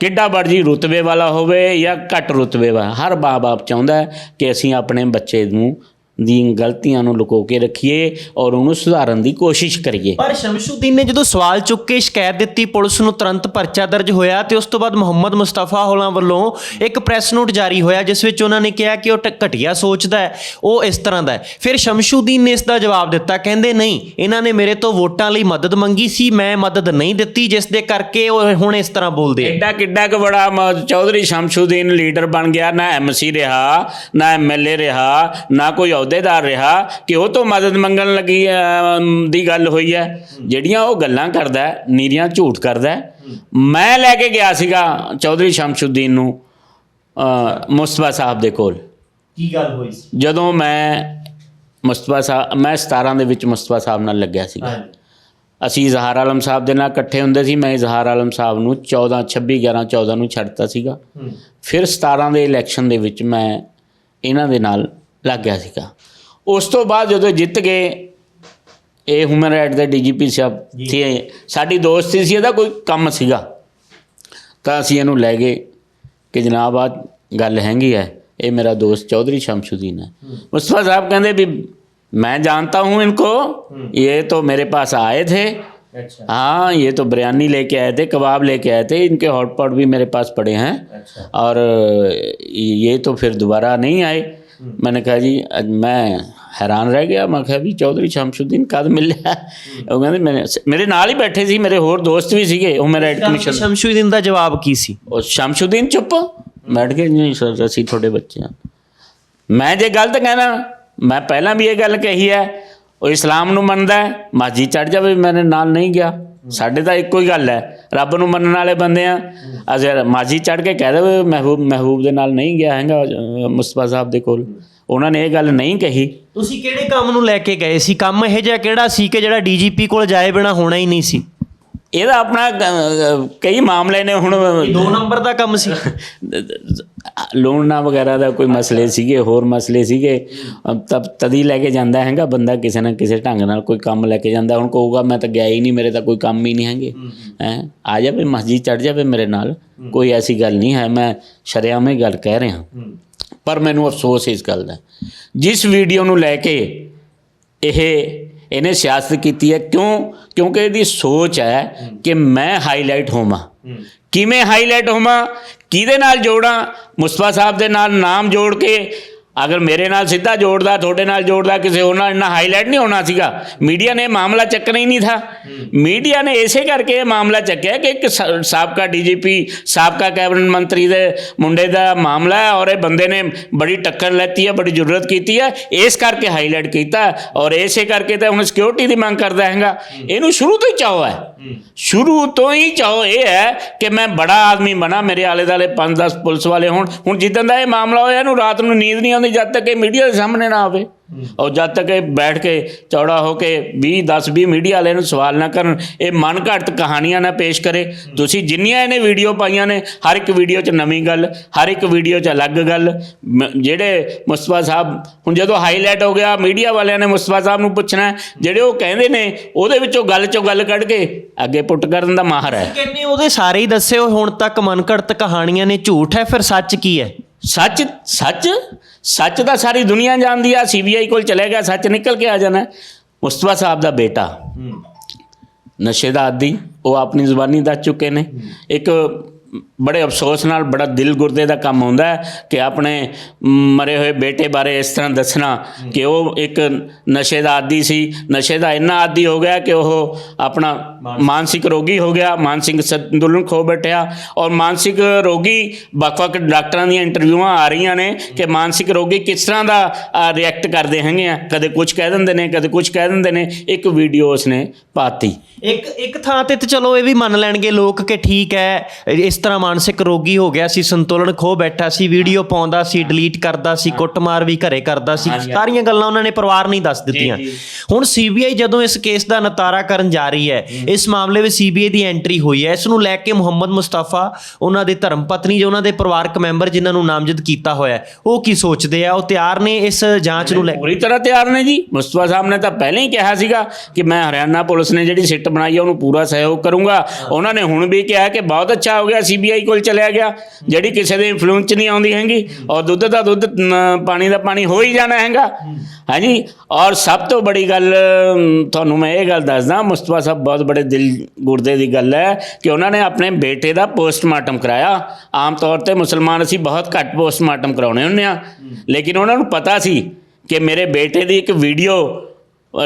ਕਿੱਡਾ ਮਰਜ਼ੀ ਰੁਤਬੇ ਵਾਲਾ ਹੋਵੇ ਜਾਂ ਘੱਟ ਰੁਤਬੇ ਵਾਲਾ, ਹਰ ਮਾਂ-ਬਾਪ ਚਾਹੁੰਦਾ ਕਿ ਅਸੀਂ ਆਪਣੇ ਬੱਚੇ ਨੂੰ ਦੀਆਂ ਗਲਤੀਆਂ ਨੂੰ ਲੁਕੋ ਕੇ ਰੱਖੀਏ ਔਰ ਉਹਨੂੰ ਸੁਧਾਰਨ ਦੀ ਕੋਸ਼ਿਸ਼ ਕਰੀਏ। ਪਰ ਸ਼ਮਸ਼ੂਦੀਨ ਨੇ ਜਦੋਂ ਸਵਾਲ ਚੁੱਕ ਕੇ ਸ਼ਿਕਾਇਤ ਦਿੱਤੀ ਪੁਲਿਸ ਨੂੰ ਤੁਰੰਤ ਪਰਚਾ ਦਰਜ ਹੋਇਆ ਤੇ ਉਸ ਤੋਂ ਬਾਅਦ ਮੁਹੰਮਦ ਮੁਸਤਫਾ ਹੋਲਾਂ ਵੱਲੋਂ ਇੱਕ ਪ੍ਰੈਸ ਨੋਟ ਜਾਰੀ ਹੋਇਆ ਜਿਸ ਵਿੱਚ ਉਹਨਾਂ ਨੇ ਕਿਹਾ ਕਿ ਉਹ ਘਟੀਆ ਸੋਚਦਾ ਹੈ ਉਹ ਇਸ ਤਰ੍ਹਾਂ ਦਾ ਹੈ। ਫਿਰ ਸ਼ਮਸ਼ੂਦੀਨ ਨੇ ਇਸ ਦਾ ਜਵਾਬ ਦਿੱਤਾ ਕਹਿੰਦੇ ਨਹੀਂ ਇਹਨਾਂ ਨੇ ਮੇਰੇ ਤੋਂ ਵੋਟਾਂ ਲਈ ਮਦਦ ਮੰਗੀ ਸੀ ਮੈਂ ਮਦਦ ਨਹੀਂ ਦਿੱਤੀ ਜਿਸ ਦੇ ਕਰਕੇ ਉਹ ਹੁਣ ਇਸ ਤਰ੍ਹਾਂ ਬੋਲਦੇ ਆ। ਐਡਾ ਕਿੱਡਾ ਕੁ ਬੜਾ ਚੌਧਰੀ ਸ਼ਮਸ਼ੂਦੀਨ ਲੀਡਰ ਬਣ ਗਿਆ ਨਾ ਐਮਸੀ ਰਿਹਾ ਨਾ ਐਮਐਲਏ ਰਿਹਾ ਨਾ ਕੋਈ ਅਹੁਦੇਦਾਰ ਰਿਹਾ ਕਿ ਉਹ ਤੋਂ ਮਦਦ ਮੰਗਣ ਲੱਗੀ ਦੀ ਗੱਲ ਹੋਈ ਹੈ। ਜਿਹੜੀਆਂ ਉਹ ਗੱਲਾਂ ਕਰਦਾ ਨੀਰੀਆਂ ਝੂਠ ਕਰਦਾ। ਮੈਂ ਲੈ ਕੇ ਗਿਆ ਸੀਗਾ ਚੌਧਰੀ ਸ਼ਮਸ਼ੂਦੀਨ ਨੂੰ ਮੁਸਤਫਾ ਸਾਹਿਬ ਦੇ ਕੋਲ। ਕੀ ਗੱਲ ਹੋਈ ਸੀ? ਜਦੋਂ ਮੈਂ ਮੁਸਤਫਾ ਸਾਹਿਬ ਮੈਂ 17 ਦੇ ਵਿੱਚ ਮੁਸਤਫਾ ਸਾਹਿਬ ਨਾਲ ਲੱਗਿਆ ਸੀਗਾ। ਅਸੀਂ ਇਜ਼ਹਾਰ ਆਲਮ ਸਾਹਿਬ ਦੇ ਨਾਲ ਇਕੱਠੇ ਹੁੰਦੇ ਸੀ। ਮੈਂ ਇਜ਼ਹਾਰ ਆਲਮ ਸਾਹਿਬ ਨੂੰ 14 26 11 14 ਨੂੰ ਛੱਡਤਾ ਸੀਗਾ। ਫਿਰ 17 ਦੇ ਇਲੈਕਸ਼ਨ ਦੇ ਵਿੱਚ ਮੈਂ ਇਹਨਾਂ ਦੇ ਨਾਲ ਲੱਗ ਗਿਆ ਸੀਗਾ ਉਸ ਤੋਂ ਬਾਅਦ ਜਦੋਂ ਜਿੱਤ ਗਏ ਇਹ ਹਿਊਮਨ ਰਾਈਟ ਦੇ ਡੀਜੀਪੀ ਸਾਹਿਬ ਸੀ ਸਾਡੀ ਦੋਸਤੀ ਸੀ ਇਹਦਾ ਕੋਈ ਕੰਮ ਸੀਗਾ ਤਾਂ ਅਸੀਂ ਇਹਨੂੰ ਲੈ ਗਏ ਕਿ ਜਨਾਬ ਆ ਗੱਲ ਹੈਗੀ ਹੈ ਇਹ ਮੇਰਾ दोस्त चौधरी शमशुद्दीन है मुस्तफ़ा साहब कहते भी मैं जानता हूँ इनको ये तो मेरे पास आए थे ਅੱਛਾ हाँ ये तो बिरयानी लेके आए थे कबाब लेके आए थे इनके हॉटपॉट भी मेरे पास पड़े हैं ਅੱਛਾ और ये तो फिर दोबारा नहीं आए मैंने ਜੀ ਅੱਜ ਮੈਂ ਹੈਰਾਨ ਰਹਿ ਗਿਆ ਮੈਂ ਕਿਹਾ ਵੀ ਚੌਧਰੀ ਸ਼ਮਸ਼ੁਦੀਨ ਕਦ ਮਿਲਿਆ ਉਹ ਕਹਿੰਦੇ ਮੈਨੇ ਮੇਰੇ ਨਾਲ ਹੀ ਬੈਠੇ ਸੀ ਮੇਰੇ ਹੋਰ ਦੋਸਤ ਵੀ ਸੀਗੇ ਉਹ ਮੇਰਾ ਐਡਮਿਸ਼ਨ ਸ਼ਮਸ਼ੁਦੀਨ ਦਾ ਜਵਾਬ ਕੀ ਸੀ ਉਹ ਸ਼ਮਸ਼ੁਦੀਨ ਚੁੱਪ ਬੈਠ ਕੇ ਨਹੀਂ ਸਰ ਅਸੀਂ ਤੁਹਾਡੇ ਬੱਚੇ ਆ ਮੈਂ ਜੇ ਗਲਤ ਕਹਿਣਾ ਮੈਂ ਪਹਿਲਾਂ ਵੀ ਇਹ ਗੱਲ ਕਹੀ ਹੈ ਉਹ ਇਸਲਾਮ ਨੂੰ ਮੰਨਦਾ ਹੈ ਮਸਜਿਦ ਚੜ ਜਾਵੇ ਮੈਨੇ ਨਾਲ ਨਹੀਂ ਗਿਆ ਸਾਡੇ ਤਾਂ ਇੱਕੋ ਹੀ ਗੱਲ ਹੈ। ਰੱਬ ਨੂੰ ਮੰਨਣ ਵਾਲੇ ਬੰਦੇ ਆ। ਅਜੇ ਮਾਜੀ ਚੜ ਕੇ ਕਹਿ ਦੇਵੇ, ਮਹਿਬੂਬ ਮਹਿਬੂਬ ਦੇ ਨਾਲ ਨਹੀਂ ਗਿਆ ਹੈਗਾ, ਮੁਸਤਫਾ ਸਾਹਿਬ ਦੇ ਕੋਲ। ਉਹਨਾਂ ਨੇ ਇਹ ਗੱਲ ਨਹੀਂ ਕਹੀ। ਤੁਸੀਂ ਕਿਹੜੇ ਕੰਮ ਨੂੰ ਲੈ ਕੇ ਗਏ ਸੀ? ਕੰਮ ਇਹ ਜਿਹਾ ਕਿਹੜਾ ਸੀ ਕਿ ਜਿਹੜਾ ਡੀਜੀਪੀ ਕੋਲ ਜਾਏ ਬਿਨਾ ਹੋਣਾ ਹੀ ਨਹੀਂ ਸੀ? ਇਹਦਾ ਆਪਣਾ ਕਈ ਮਾਮਲੇ ਨੇ ਹੁਣ। ਦੋ ਨੰਬਰ ਦਾ ਕੰਮ ਸੀ। ਲੋਨਾਂ ਵਗੈਰਾ ਦਾ ਕੋਈ ਮਸਲੇ ਸੀਗੇ ਹੋਰ ਮਸਲੇ ਸੀਗੇ ਅਹ ਤਬ ਤਦੀ ਲੈ ਕੇ ਜਾਂਦਾ ਹੈਗਾ ਬੰਦਾ ਕਿਸੇ ਨਾ ਕਿਸੇ ਢੰਗ ਨਾਲ ਕੋਈ ਕੰਮ ਲੈ ਕੇ ਜਾਂਦਾ। ਹੁਣ ਕਹੂਗਾ ਮੈਂ ਤਾਂ ਗਿਆ ਹੀ ਨਹੀਂ ਮੇਰੇ ਤਾਂ ਕੋਈ ਕੰਮ ਹੀ ਨਹੀਂ ਹੈਗੇ। ਹੈ ਆ ਜਾਵੇ ਮਸਜਿਦ ਚੜ ਜਾਵੇ ਮੇਰੇ ਨਾਲ। ਕੋਈ ਐਸੀ ਗੱਲ ਨਹੀਂ ਹੈ ਮੈਂ ਸ਼ਰਿਆਮ ਹੀ ਗੱਲ ਕਹਿ ਰਿਹਾ। ਪਰ ਮੈਨੂੰ ਅਫਸੋਸ ਇਸ ਗੱਲ ਦਾ। ਜਿਸ ਵੀਡੀਓ ਨੂੰ ਲੈ ਕੇ ਇਹ ਇਹਨੇ ਸਿਆਸਤ ਕੀਤੀ ਹੈ ਕਿਉਂ ਕਿਉਂਕਿ ਇਹਦੀ ਸੋਚ ਹੈ ਕਿ ਮੈਂ ਹਾਈਲਾਈਟ ਹੋਵਾਂ। ਕਿਵੇਂ ਹਾਈਲਾਈਟ ਹੋਵਾਂ? ਕਿਹਦੇ ਨਾਲ ਜੋੜਾਂ? ਮੁਸਤਫਾ ਸਾਹਿਬ ਦੇ ਨਾਲ ਨਾਮ ਜੋੜ ਕੇ ਅਗਰ ਮੇਰੇ ਨਾਲ ਸਿੱਧਾ ਜੋੜਦਾ ਤੁਹਾਡੇ ਨਾਲ ਜੋੜਦਾ ਕਿਸੇ ਹੋਰ ਨਾਲ ਇੰਨਾ ਹਾਈਲਾਈਟ ਨਹੀਂ ਹੋਣਾ ਸੀਗਾ। ਮੀਡੀਆ ਨੇ ਮਾਮਲਾ ਚੱਕਣਾ ਹੀ ਨਹੀਂ ਥਾ। ਮੀਡੀਆ ਨੇ ਇਸੇ ਕਰਕੇ ਇਹ ਮਾਮਲਾ ਚੱਕਿਆ ਕਿ ਇੱਕ ਸਾਬਕਾ ਡੀਜੀਪੀ ਸਾਬਕਾ ਕੈਬਨਿਟ ਮੰਤਰੀ ਦੇ ਮੁੰਡੇ ਦਾ ਮਾਮਲਾ ਹੈ ਔਰ ਇਹ ਬੰਦੇ ਨੇ ਬੜੀ ਟੱਕਰ ਲੈਤੀ ਹੈ ਬੜੀ ਜ਼ਰੂਰਤ ਕੀਤੀ ਹੈ। ਇਸ ਕਰਕੇ ਹਾਈਲਾਈਟ ਕੀਤਾ ਔਰ ਇਸੇ ਕਰਕੇ ਤਾਂ ਹੁਣ ਸਿਕਿਉਰਿਟੀ ਦੀ ਮੰਗ ਕਰਦਾ ਹੈਗਾ। ਇਹਨੂੰ ਸ਼ੁਰੂ ਤੋਂ ਹੀ ਚਾਹੋ ਹੈ ਸ਼ੁਰੂ ਤੋਂ ਹੀ ਚਾਹੋ ਇਹ ਹੈ ਕਿ ਮੈਂ ਬੜਾ ਆਦਮੀ ਬਣਾ, ਮੇਰੇ ਆਲੇ ਦਾਲੇ 5-10 ਪੁਲਿਸ ਵਾਲੇ ਹੋਣ। ਹੁਣ ਜਿੱਦਾਂ ਦਾ ਇਹ ਮਾਮਲਾ ਹੋਇਆ, ਇਹਨੂੰ ਰਾਤ ਨੂੰ ਨੀਂਦ ਨਹੀਂ ਆਉਂਦੀ ਜਦ ਤੱਕ ਇਹ ਮੀਡੀਆ ਦੇ ਸਾਹਮਣੇ ਨਾ ਆਵੇ। ਔਰ ਜਦ ਤੱਕ ਇਹ ਬੈਠ ਕੇ ਚੌੜਾ ਹੋ ਕੇ 20 10 20 ਮੀਡੀਆ ਵਾਲੇ ਨੂੰ ਸਵਾਲ ਨਾ ਕਰਨ, ਇਹ ਮਨ ਘੜਤ ਕਹਾਣੀਆਂ ਨਾ ਪੇਸ਼ ਕਰੇ। ਤੁਸੀਂ ਜਿੰਨੀਆਂ ਇਹਨੇ ਵੀਡੀਓ ਪਾਈਆਂ ਨੇ, ਹਰ ਇੱਕ ਵੀਡੀਓ 'ਚ ਨਵੀਂ ਗੱਲ, ਹਰ ਇੱਕ ਵੀਡੀਓ 'ਚ ਅਲੱਗ ਗੱਲ। ਜਿਹੜੇ ਮੁਸਤਫਾ ਸਾਹਿਬ, ਹੁਣ ਜਦੋਂ ਹਾਈਲਾਈਟ ਹੋ ਗਿਆ, ਮੀਡੀਆ ਵਾਲਿਆਂ ਨੇ ਮੁਸਤਫਾ ਸਾਹਿਬ ਨੂੰ ਪੁੱਛਣਾ, ਜਿਹੜੇ ਉਹ ਕਹਿੰਦੇ ਨੇ, ਉਹਦੇ ਵਿੱਚੋਂ ਗੱਲ 'ਚੋਂ ਗੱਲ ਕੱਢ ਕੇ ਅੱਗੇ ਪੁੱਟ ਕਰਨ ਦਾ ਮਾਹਰ ਹੈ। ਕਹਿੰਦੇ ਉਹਦੇ ਸਾਰੇ ਹੀ ਦੱਸੇ ਹੁਣ ਤੱਕ ਮਨ ਮਨਘੜਤ ਕਹਾਣੀਆਂ ਨੇ ਝੂਠ ਹੈ, ਫਿਰ ਸੱਚ ਕੀ ਹੈ? ਸੱਚ ਸੱਚ? ਸੱਚ ਤਾਂ ਸਾਰੀ ਦੁਨੀਆ ਜਾਣਦੀ ਆ ਸੀਬੀਆਈ ਕੋਲ ਚਲੇ ਗਿਆ ਸੱਚ ਨਿਕਲ ਕੇ ਆ ਜਾਣਾ। ਹੈ। ਮੁਸਤਫਾ ਸਾਹਿਬ ਦਾ ਬੇਟਾ। ਨਸ਼ੇ ਦਾ ਆਦੀ ਉਹ ਆਪਣੀ ਜ਼ੁਬਾਨੀ ਦੱਸ ਚੁੱਕੇ ਨੇ। ਇੱਕ ਬੜੇ ਅਫਸੋਸ ਨਾਲ ਬੜਾ ਦਿਲ ਗੁਰਦੇ ਦਾ ਕੰਮ ਹੁੰਦਾ ਹੈ ਕਿ ਆਪਣੇ ਮਰੇ ਹੋਏ ਬੇਟੇ ਬਾਰੇ ਇਸ ਤਰ੍ਹਾਂ ਦੱਸਣਾ ਕਿ ਉਹ ਇੱਕ ਨਸ਼ੇ ਦਾ ਆਦੀ ਸੀ। ਨਸ਼ੇ ਦਾ ਇੰਨਾ ਆਦੀ ਹੋ ਗਿਆ ਕਿ ਉਹ ਆਪਣਾ ਮਾਨਸਿਕ ਰੋਗੀ ਹੋ ਗਿਆ ਮਾਨਸਿਕ ਸੰਤੁਲਨ ਖੋ ਬੈਠਿਆ ਔਰ ਮਾਨਸਿਕ ਰੋਗੀ ਵੱਖ-ਵੱਖ ਡਾਕਟਰਾਂ ਦੀਆਂ ਇੰਟਰਵਿਊਆਂ ਆ ਰਹੀਆਂ ਨੇ ਕਿ ਮਾਨਸਿਕ ਰੋਗੀ ਕਿਸ ਤਰ੍ਹਾਂ ਦਾ ਰਿਐਕਟ ਕਰਦੇ ਹੈਗੇ ਆ। ਕਦੇ ਕੁਝ ਕਹਿ ਦਿੰਦੇ ਨੇ ਕਦੇ ਕੁਝ ਕਹਿ ਦਿੰਦੇ ਨੇ। ਇੱਕ ਵੀਡੀਓ ਉਸਨੇ ਪਾਤੀ। ਇੱਕ ਇੱਕ ਥਾਂ ਤੇ ਤੇ ਚਲੋ ਇਹ ਵੀ ਮੰਨ ਲੈਣਗੇ ਲੋਕ ਕਿ ਠੀਕ ਹੈ ਇਸ ਤਰ੍ਹਾਂ ਮਾਨਸਿਕ ਰੋਗੀ ਹੋ ਗਿਆ ਸੀ ਸੰਤੁਲਨ ਖੋ ਬੈਠਾ ਸੀ ਵੀਡੀਓ ਪਾਉਂਦਾ ਸੀ ਡਿਲੀਟ ਕਰਦਾ ਸੀ ਕੁੱਟਮਾਰ ਵੀ ਘਰੇ ਕਰਦਾ ਸੀ ਸਾਰੀਆਂ ਗੱਲਾਂ ਉਹਨਾਂ ਨੇ ਪਰਿਵਾਰ ਨਹੀਂ ਦੱਸ ਦਿੱਤੀਆਂ। ਹੁਣ ਸੀਬੀਆਈ ਜਦੋਂ ਇਸ ਕੇਸ ਦਾ ਨਿਤਾਰਾ ਕਰਨ ਜਾ ਰਹੀ ਹੈ ਇਸ ਮਾਮਲੇ ਵਿੱਚ ਸੀਬੀਆਈ ਦੀ ਐਂਟਰੀ ਹੋਈ ਹੈ। ਇਸ ਨੂੰ ਲੈ ਕੇ ਮੁਹੰਮਦ ਮੁਸਤਾਫਾ ਉਹਨਾਂ ਦੇ ਧਰਮ ਪਤਨੀ ਜੋ ਉਹਨਾਂ ਦੇ ਪਰਿਵਾਰਕ ਮੈਂਬਰ ਜਿਨ੍ਹਾਂ ਨੂੰ ਨਾਮਜ਼ਦ ਕੀਤਾ ਹੋਇਆ ਹੈ, ਉਹ ਕੀ ਸੋਚਦੇ ਆ? ਉਹ ਤਿਆਰ ਨੇ ਇਸ ਜਾਂਚ ਨੂੰ ਲੈ ਪੂਰੀ ਤਰ੍ਹਾਂ ਤਿਆਰ ਨੇ ਜੀ। ਮੁਸਤਫਾ ਸਾਹਿਬ ਨੇ ਤਾਂ ਪਹਿਲਾਂ ਹੀ ਕਿਹਾ ਸੀਗਾ ਕਿ ਮੈਂ ਹਰਿਆਣਾ ਪੁਲਿਸ ਨੇ ਜਿਹੜੀ ਸਿੱਟ ਬਣਾਈ ਹੈ ਉਹਨੂੰ ਪੂਰਾ ਸਹਿਯੋਗ ਕਰੂੰਗਾ। ਉਹਨਾਂ ਨੇ ਹੁਣ ਵੀ ਕਿਹਾ ਕਿ ਬਹੁਤ ਅੱਛਾ ਹੋ ਗਿਆ ਸੀਬੀਆਈ ਕੋਲ ਚਲਿਆ ਗਿਆ ਜਿਹੜੀ ਕਿਸੇ ਦੇ ਇਨਫਲੂਐਂਸ 'ਚ ਨਹੀਂ ਆਉਂਦੀ ਹੈਗੀ ਔਰ ਦੁੱਧ ਦਾ ਦੁੱਧ ਨ- ਪਾਣੀ ਦਾ ਪਾਣੀ ਹੋ ਹੀ ਜਾਣਾ ਹੈਗਾ। ਹਾਂਜੀ ਔਰ ਸਭ ਤੋਂ ਬੜੀ ਗੱਲ ਅਮ, ਤੁਹਾਨੂੰ ਮੈਂ ਇਹ ਗੱਲ ਦੱਸਦਾ ਮੁਸਤਫਾ ਸਾਹਿਬ ਬਹੁਤ ਬੜੇ ਦਿਲ ਗੁਰਦੇ ਦੀ ਗੱਲ ਹੈ ਕਿ ਉਹਨਾਂ ਨੇ ਆਪਣੇ ਬੇਟੇ ਦਾ ਪੋਸਟਮਾਰਟਮ ਕਰਾਇਆ। ਆਮ ਤੌਰ ਤੇ ਮੁਸਲਮਾਨ ਅਸੀਂ ਬਹੁਤ ਘੱਟ ਪੋਸਟਮਾਰਟਮ ਕਰਾਉਣੇ ਹੁੰਦੇ ਆ ਲੇਕਿਨ ਉਹਨਾਂ ਨੂੰ ਪਤਾ ਸੀ ਕਿ ਮੇਰੇ ਬੇਟੇ ਦੀ ਇੱਕ ਵੀਡੀਓ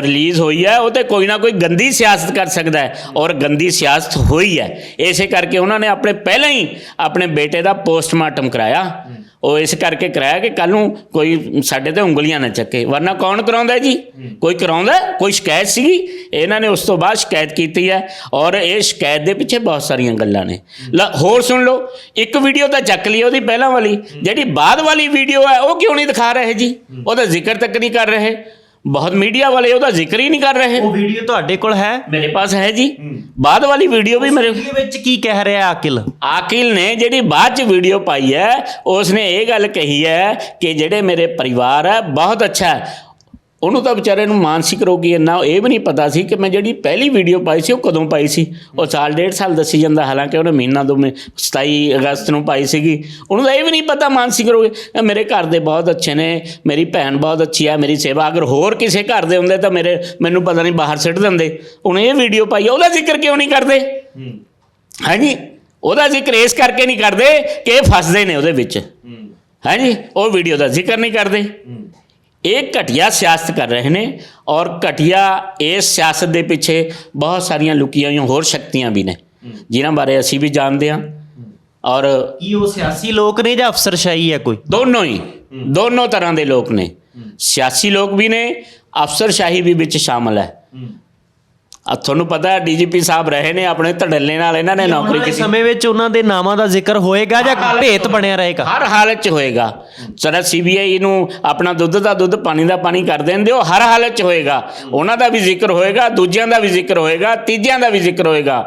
ਰਿਲੀਜ਼ ਹੋਈ ਹੈ ਉਹ ਤੇ ਕੋਈ ਨਾ ਕੋਈ ਗੰਦੀ ਸਿਆਸਤ ਕਰ ਸਕਦਾ ਹੈ ਔਰ ਗੰਦੀ ਸਿਆਸਤ ਹੋਈ ਹੈ। ਇਸੇ ਕਰਕੇ ਉਹਨਾਂ ਨੇ ਆਪਣੇ ਪਹਿਲਾਂ ਹੀ ਆਪਣੇ ਬੇਟੇ ਦਾ ਪੋਸਟਮਾਰਟਮ ਕਰਾਇਆ। ਉਹ ਇਸ ਕਰਕੇ ਕਰਾਇਆ ਕਿ ਕੱਲ ਨੂੰ ਕੋਈ ਸਾਡੇ ਤੇ ਉਂਗਲੀਆਂ ਨਾ ਚੱਕੇ। ਵਰਨਾ ਕੌਣ ਕਰਾਉਂਦਾ ਜੀ? ਕੋਈ ਕਰਾਉਂਦਾ? ਕੋਈ ਸ਼ਿਕਾਇਤ ਸੀਗੀ? ਇਹਨਾਂ ਨੇ ਉਸ ਤੋਂ ਬਾਅਦ ਸ਼ਿਕਾਇਤ ਕੀਤੀ ਹੈ ਔਰ ਇਹ ਸ਼ਿਕਾਇਤ ਦੇ ਪਿੱਛੇ ਬਹੁਤ ਸਾਰੀਆਂ ਗੱਲਾਂ ਨੇ। ਲ- ਹੋਰ ਸੁਣ ਲਓ ਇੱਕ ਵੀਡੀਓ ਤਾਂ ਚੱਕ ਲਈ ਉਹਦੀ ਪਹਿਲਾਂ ਵਾਲੀ। ਜਿਹੜੀ ਬਾਅਦ ਵਾਲੀ ਵੀਡੀਓ ਹੈ ਉਹ ਕਿਉਂ ਨਹੀਂ ਦਿਖਾ ਰਹੇ ਜੀ? ਉਹਦਾ ਜ਼ਿਕਰ ਤੱਕ ਨਹੀਂ ਕਰ ਰਹੇ। ਬਹੁਤ ਮੀਡੀਆ ਵਾਲੇ ਉਹਦਾ ਜ਼ਿਕਰ ਹੀ ਨਹੀਂ ਕਰ ਰਹੇ ਉਹ ਵੀਡੀਓ ਤੁਹਾਡੇ ਕੋਲ ਹੈ ਮੇਰੇ ਪਾਸ ਹੈ ਜੀ ਬਾਅਦ ਵਾਲੀ ਵੀਡੀਓ ਵੀ ਮੇਰੇ ਵੀਡੀਓ ਵਿੱਚ ਕੀ ਕਹਿ ਰਿਹਾ ਆਕਿਲ ਆਕਿਲ ਨੇ ਜਿਹੜੀ ਬਾਅਦ ਚ ਵੀਡੀਓ ਪਾਈ ਹੈ ਉਸਨੇ ਇਹ ਗੱਲ ਕਹੀ ਹੈ ਕਿ ਜਿਹੜੇ ਮੇਰੇ ਪਰਿਵਾਰ ਹੈ ਬਹੁਤ ਅੱਛਾ ਹੈ ਉਹਨੂੰ ਤਾਂ ਵਿਚਾਰੇ ਨੂੰ ਮਾਨਸਿਕ ਰੋਗੀ ਇੰਨਾ ਇਹ ਵੀ ਨਹੀਂ ਪਤਾ ਸੀ ਕਿ ਮੈਂ ਜਿਹੜੀ ਪਹਿਲੀ ਵੀਡੀਓ ਪਾਈ ਸੀ ਉਹ ਕਦੋਂ ਪਾਈ ਸੀ। ਉਹ ਸਾਲ ਡੇਢ ਸਾਲ ਦੱਸੀ ਜਾਂਦਾ ਹਾਲਾਂਕਿ ਉਹਨੇ ਮਹੀਨਾ ਦੋ ਮਹੀਨੇ 27 ਅਗਸਤ ਨੂੰ ਪਾਈ ਸੀਗੀ। ਉਹਨੂੰ ਤਾਂ ਇਹ ਵੀ ਨਹੀਂ ਪਤਾ ਮਾਨਸਿਕ ਰੋਗੀ। ਮੇਰੇ ਘਰ ਦੇ ਬਹੁਤ ਅੱਛੇ ਨੇ ਮੇਰੀ ਭੈਣ ਬਹੁਤ ਅੱਛੀ ਹੈ ਮੇਰੀ ਸੇਵਾ ਅਗਰ ਹੋਰ ਕਿਸੇ ਘਰ ਦੇ ਹੁੰਦੇ ਤਾਂ ਮੇਰੇ ਮੈਨੂੰ ਪਤਾ ਨਹੀਂ ਬਾਹਰ ਸਿੱਟ ਦਿੰਦੇ। ਉਹਨੇ ਇਹ ਵੀਡੀਓ ਪਾਈ ਉਹਦਾ ਜ਼ਿਕਰ ਕਿਉਂ ਨਹੀਂ ਕਰਦੇ? ਹਾਂਜੀ? ਉਹਦਾ ਜ਼ਿਕਰ ਇਸ ਕਰਕੇ ਨਹੀਂ ਕਰਦੇ ਕਿ ਫਸਦੇ ਨੇ ਉਹਦੇ ਵਿੱਚ। ਹਾਂਜੀ? ਉਹ ਵੀਡੀਓ ਦਾ ਜ਼ਿਕਰ ਨਹੀਂ ਕਰਦੇ। ਇਹ ਘਟੀਆ ਸਿਆਸਤ ਕਰ ਰਹੇ ਨੇ ਔਰ ਘਟੀਆ ਇਸ ਸਿਆਸਤ ਦੇ ਪਿੱਛੇ ਬਹੁਤ ਸਾਰੀਆਂ ਲੁਕੀਆਂ ਹੋਈਆਂ ਹੋਰ ਸ਼ਕਤੀਆਂ ਵੀ ਨੇ। ਜਿਨ੍ਹਾਂ ਬਾਰੇ ਅਸੀਂ ਵੀ ਜਾਣਦੇ ਹਾਂ। ਔਰ ਕੀ ਉਹ ਸਿਆਸੀ ਲੋਕ ਨੇ ਜਾਂ ਅਫਸਰਸ਼ਾਹੀ ਹੈ ਕੋਈ? ਦੋਨੋਂ ਹੀ। ਦੋਨੋਂ ਤਰ੍ਹਾਂ ਦੇ ਲੋਕ ਨੇ। ਸਿਆਸੀ ਲੋਕ ਵੀ ਨੇ ਅਫਸਰਸ਼ਾਹੀ ਵੀ ਵਿੱਚ ਸ਼ਾਮਲ ਹੈ। ਆ ਤੁਹਾਨੂੰ ਪਤਾ ਹੈ ਡੀਜੀਪੀ ਸਾਹਿਬ ਰਹੇ ਨੇ ਆਪਣੇ ਧੜੱਲੇ ਨਾਲ ਇਹਨਾਂ ਨੇ ਨੌਕਰੀ ਕੀਤੀ। ਸਮੇਂ ਵਿੱਚ ਉਹਨਾਂ ਦੇ ਨਾਮਾਂ ਦਾ ਜ਼ਿਕਰ ਹੋਏਗਾ ਜਾਂ ਭੇਤ ਬਣਿਆ ਰਹੇਗਾ? ਹਰ ਹਾਲਤ 'ਚ ਹੋਏਗਾ। ਸਰ ਸੀਬੀਆਈ ਨੂੰ ਆਪਣਾ ਦੁੱਧ ਦਾ ਦੁੱਧ ਪਾਣੀ ਦਾ ਪਾਣੀ ਕਰ ਦੇਣ ਦਿਓ ਹਰ ਹਾਲਤ 'ਚ ਹੋਏਗਾ। ਉਹਨਾਂ ਦਾ ਵੀ ਜ਼ਿਕਰ ਹੋਏਗਾ ਦੂਜਿਆਂ ਦਾ ਵੀ ਜ਼ਿਕਰ ਹੋਏਗਾ ਤੀਜਿਆਂ ਦਾ ਵੀ ਜ਼ਿਕਰ ਹੋਏਗਾ।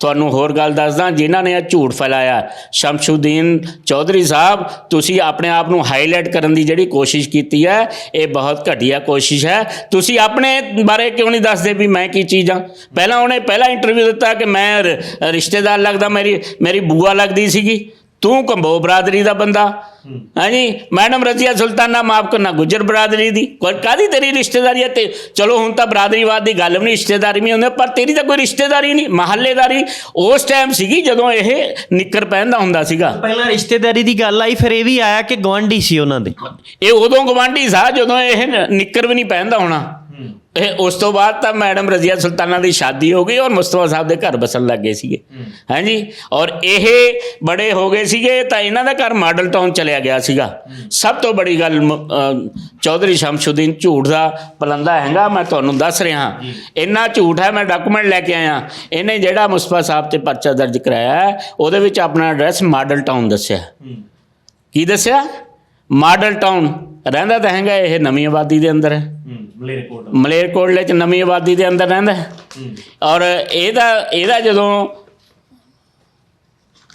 ਤੁਹਾਨੂੰ ਹੋਰ ਗੱਲ ਦੱਸਦਾ ਜਿਨ੍ਹਾਂ ਨੇ ਇਹ ਝੂਠ ਫੈਲਾਇਆ। ਸ਼ਮਸ਼ੂਦੀਨ ਚੌਧਰੀ ਸਾਹਿਬ ਤੁਸੀਂ ਆਪਣੇ ਆਪ ਨੂੰ ਹਾਈਲਾਈਟ ਕਰਨ ਦੀ ਜਿਹੜੀ ਕੋਸ਼ਿਸ਼ ਕੀਤੀ ਹੈ ਇਹ ਬਹੁਤ ਘਟੀਆ ਕੋਸ਼ਿਸ਼ ਹੈ। ਤੁਸੀਂ ਆਪਣੇ ਬਾਰੇ ਕਿਉਂ ਨਹੀਂ ਦੱਸਦੇ ਵੀ ਮੈਂ ਕੀ ਚੀਜ਼ ਪਹਿਲਾਂ ਉਹਨੇ ਪਹਿਲਾ ਇੰਟਰਵਿਊ ਦਿੱਤਾ ਕਿ ਮੈਂ ਰ- ਰਿਸ਼ਤੇਦਾਰ ਲੱਗਦਾ ਮੇਰੀ ਮੇਰੀ ਬੂਆ ਲੱਗਦੀ ਸੀਗੀ। ਤੂੰ ਕੰਬੋ ਬਰਾਦਰੀ ਦਾ ਬੰਦਾ। ਹਾਂਜੀ? ਮੈਡਮ ਰਜ਼ੀਆ ਸੁਲਤਾਨਾ ਮਾਫ ਕਰਨਾ ਗੁੱਜਰ ਬਰਾਦਰੀ ਦੀ। ਕੋਈ ਕਾਦੀ ਤੇਰੀ ਰਿਸ਼ਤੇਦਾਰੀ ਹੈ? ਤੇ ਚਲੋ ਹੁਣ ਤਾਂ ਬਰਾਦਰੀਵਾਦ ਦੀ ਗੱਲ ਵੀ ਨਹੀਂ ਰਿਸ਼ਤੇਦਾਰੀ ਵੀ ਹੁੰਦੀ ਪਰ ਤੇਰੀ ਤਾਂ ਕੋਈ ਰਿਸ਼ਤੇਦਾਰੀ ਨਹੀਂ ਮਹੱਲੇਦਾਰੀ। ਉਸ ਟਾਈਮ ਸੀਗੀ ਜਦੋਂ ਇਹ ਨਿੱਕਰ ਪਹਿਨਦਾ ਹੁੰਦਾ ਸੀਗਾ। ਪਹਿਲਾਂ ਰਿਸ਼ਤੇਦਾਰੀ ਦੀ ਗੱਲ ਆਈ ਫਿਰ ਇਹ ਵੀ ਆਇਆ ਕਿ ਗਵਾਂਢੀ ਸੀ ਉਹਨਾਂ ਦੇ। ਇਹ ਉਦੋਂ ਗਵਾਂਢੀ ਸਾ ਜਦੋਂ ਇਹ ਨਿੱਕਰ ਵੀ ਨਹੀਂ ਪਹਿਨਦਾ ਹੋਣਾ। ਇਹ ਉਸ ਤੋਂ ਬਾਅਦ ਤਾਂ ਮੈਡਮ ਰਜ਼ੀਆ ਸੁਲਤਾਨਾ ਦੀ ਸ਼ਾਦੀ ਹੋ ਗਈ ਔਰ ਮੁਸਤਫਾ ਸਾਹਿਬ ਦੇ ਘਰ ਬਸਣ ਲੱਗ ਗਏ ਸੀਗੇ। ਹਾਂਜੀ? ਔਰ ਇਹ ਬੜੇ ਹੋ ਗਏ ਸੀਗੇ ਤਾਂ ਇਹਨਾਂ ਦਾ ਘਰ ਮਾਡਲ ਟਾਊਨ ਚਲਿਆ ਗਿਆ ਸੀਗਾ। ਸਭ ਤੋਂ ਬੜੀ ਗੱਲ ਚੌਧਰੀ ਸ਼ਮਸ਼ੁਦੀਨ ਝੂਠ ਦਾ ਪਲੰਦਾ ਹੈਗਾ ਮੈਂ ਤੁਹਾਨੂੰ ਦੱਸ ਰਿਹਾ। ਇੰਨਾ ਝੂਠ ਹੈ ਮੈਂ ਡਾਕੂਮੈਂਟ ਲੈ ਕੇ ਆਇਆ। ਇਹਨੇ ਜਿਹੜਾ ਮੁਸਤਫਾ ਸਾਹਿਬ ਤੇ ਪਰਚਾ ਦਰਜ ਕਰਾਇਆ ਉਹਦੇ ਵਿੱਚ ਆਪਣਾ ਐਡਰੈਸ ਮਾਡਲ ਟਾਊਨ ਦੱਸਿਆ। ਕੀ ਦੱਸਿਆ? Model town. ਰਹਿੰਦਾ ਤਾਂ ਹੈਗਾ ਇਹ ਨਵੀਂ ਆਬਾਦੀ ਦੇ ਅੰਦਰ। ਹੈ। ਮਲੇਰਕੋਟਲੇ ਚ ਨਵੀਂ ਆਬਾਦੀ ਦੇ ਅੰਦਰ ਰਹਿੰਦਾ ਹੈ। ਔਰ ਇਹਦਾ ਇਹਦਾ ਜਦੋਂ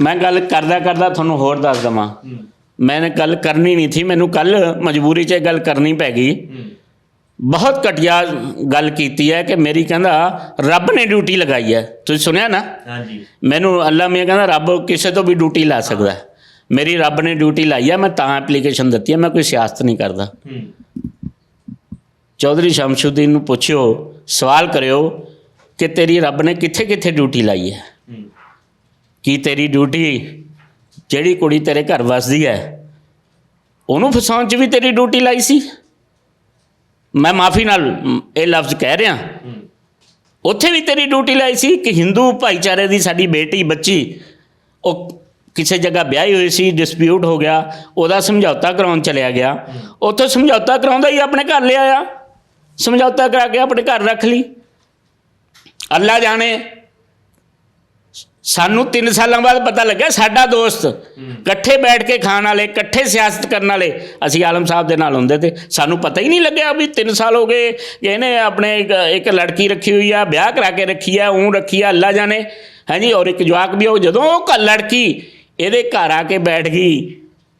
ਮੈਂ ਗੱਲ ਕਰਦਾ ਕਰਦਾ ਤੁਹਾਨੂੰ ਹੋਰ ਦੱਸ ਦਵਾਂ। ਮੈंने ਗੱਲ ਕਰਨੀ ਨਹੀਂ ਥੀ ਮੈਨੂੰ ਕੱਲ ਮਜਬੂਰੀ 'ਚ ਇਹ ਗੱਲ ਕਰਨੀ ਪੈ ਗਈ। ਬਹੁਤ ਘਟੀਆ ਗੱਲ ਕੀਤੀ ਹੈ ਕਿ ਮੇਰੀ ਕਹਿੰਦਾ ਰੱਬ ਨੇ ਡਿਊਟੀ ਲਗਾਈ ਹੈ। ਤੁਸੀਂ ਸੁਣਿਆ ਨਾ? ਹਾਂਜੀ। ਮੈਨੂੰ ਅੱਲਾ ਮੀਆਂ ਕਹਿੰਦਾ ਰੱਬ ਕਿਸੇ ਤੋਂ ਵੀ ਡਿਊਟੀ ਲਾ ਸਕਦਾ। ਮੇਰੀ ਰੱਬ ਨੇ ਡਿਊਟੀ ਲਾਈ ਹੈ ਮੈਂ ਤਾਂ ਐਪਲੀਕੇਸ਼ਨ ਦਿੱਤੀ ਹੈ ਮੈਂ ਕੋਈ ਸਿਆਸਤ ਨਹੀਂ ਕਰਦਾ। ਚੌਧਰੀ ਸ਼ਮਸ਼ੁਦੀਨ ਨੂੰ ਪੁੱਛਿਓ ਸਵਾਲ ਕਰਿਓ ਕਿ ਤੇਰੀ ਰੱਬ ਨੇ ਕਿੱਥੇ ਕਿੱਥੇ ਡਿਊਟੀ ਲਾਈ ਹੈ? ਕੀ ਤੇਰੀ ਡਿਊਟੀ ਜਿਹੜੀ ਕੁੜੀ ਤੇਰੇ ਘਰ ਵਸਦੀ ਹੈ ਉਹਨੂੰ ਫਸਾਉਣ 'ਚ ਵੀ ਤੇਰੀ ਡਿਊਟੀ ਲਾਈ ਸੀ? ਮੈਂ ਮਾਫੀ ਨਾਲ ਇਹ ਲਫ਼ਜ਼ ਕਹਿ ਰਿਹਾ। ਉੱਥੇ ਵੀ ਤੇਰੀ ਡਿਊਟੀ ਲਾਈ ਸੀ ਕਿ ਹਿੰਦੂ ਭਾਈਚਾਰੇ ਦੀ ਸਾਡੀ ਬੇਟੀ ਬੱਚੀ ਉਹ ਕਿਸੇ ਜਗ੍ਹਾ ਵਿਆਹੀ ਹੋਈ ਸੀ ਡਿਸਪਿਊਟ ਹੋ ਗਿਆ ਉਹਦਾ ਸਮਝੌਤਾ ਕਰਾਉਣ ਚਲਿਆ ਗਿਆ। ਉੱਥੇ ਸਮਝੌਤਾ ਕਰਾਉਂਦਾ ਹੀ ਆਪਣੇ ਘਰ ਲਿਆਇਆ। ਸਮਝੌਤਾ ਕਰਾ ਕੇ ਆਪਣੇ ਘਰ ਰੱਖ ਲਈ। ਅੱਲਾ ਜਾਣੇ, ਸਾਨੂੰ 3 ਸਾਲਾਂ ਬਾਅਦ ਪਤਾ ਲੱਗਿਆ ਸਾਡਾ ਦੋਸਤ ਇਕੱਠੇ ਬੈਠ ਕੇ ਖਾਣ ਵਾਲੇ, ਇਕੱਠੇ ਸਿਆਸਤ ਕਰਨ ਵਾਲੇ, ਅਸੀਂ ਆਲਮ ਸਾਹਿਬ ਦੇ ਨਾਲ ਹੁੰਦੇ ਤੇ ਸਾਨੂੰ ਪਤਾ ਹੀ ਨਹੀਂ ਲੱਗਿਆ ਵੀ 3 ਸਾਲ ਹੋ ਗਏ ਕਿ ਇਹਨੇ ਆਪਣੇ ਇੱਕ ਲੜਕੀ ਰੱਖੀ ਹੋਈ ਆ, ਵਿਆਹ ਕਰਾ ਕੇ ਰੱਖੀ ਆ ਉਹ ਰੱਖੀ ਆ, ਅੱਲਾ ਜਾਣੇ। ਹਾਂਜੀ ਔਰ ਇੱਕ ਜਵਾਕ ਵੀ ਉਹ ਜਦੋਂ ਉਹ ਘ- ਲੜਕੀ ਇਹਦੇ ਘਰ ਆ ਕੇ ਬੈਠ ਗਈ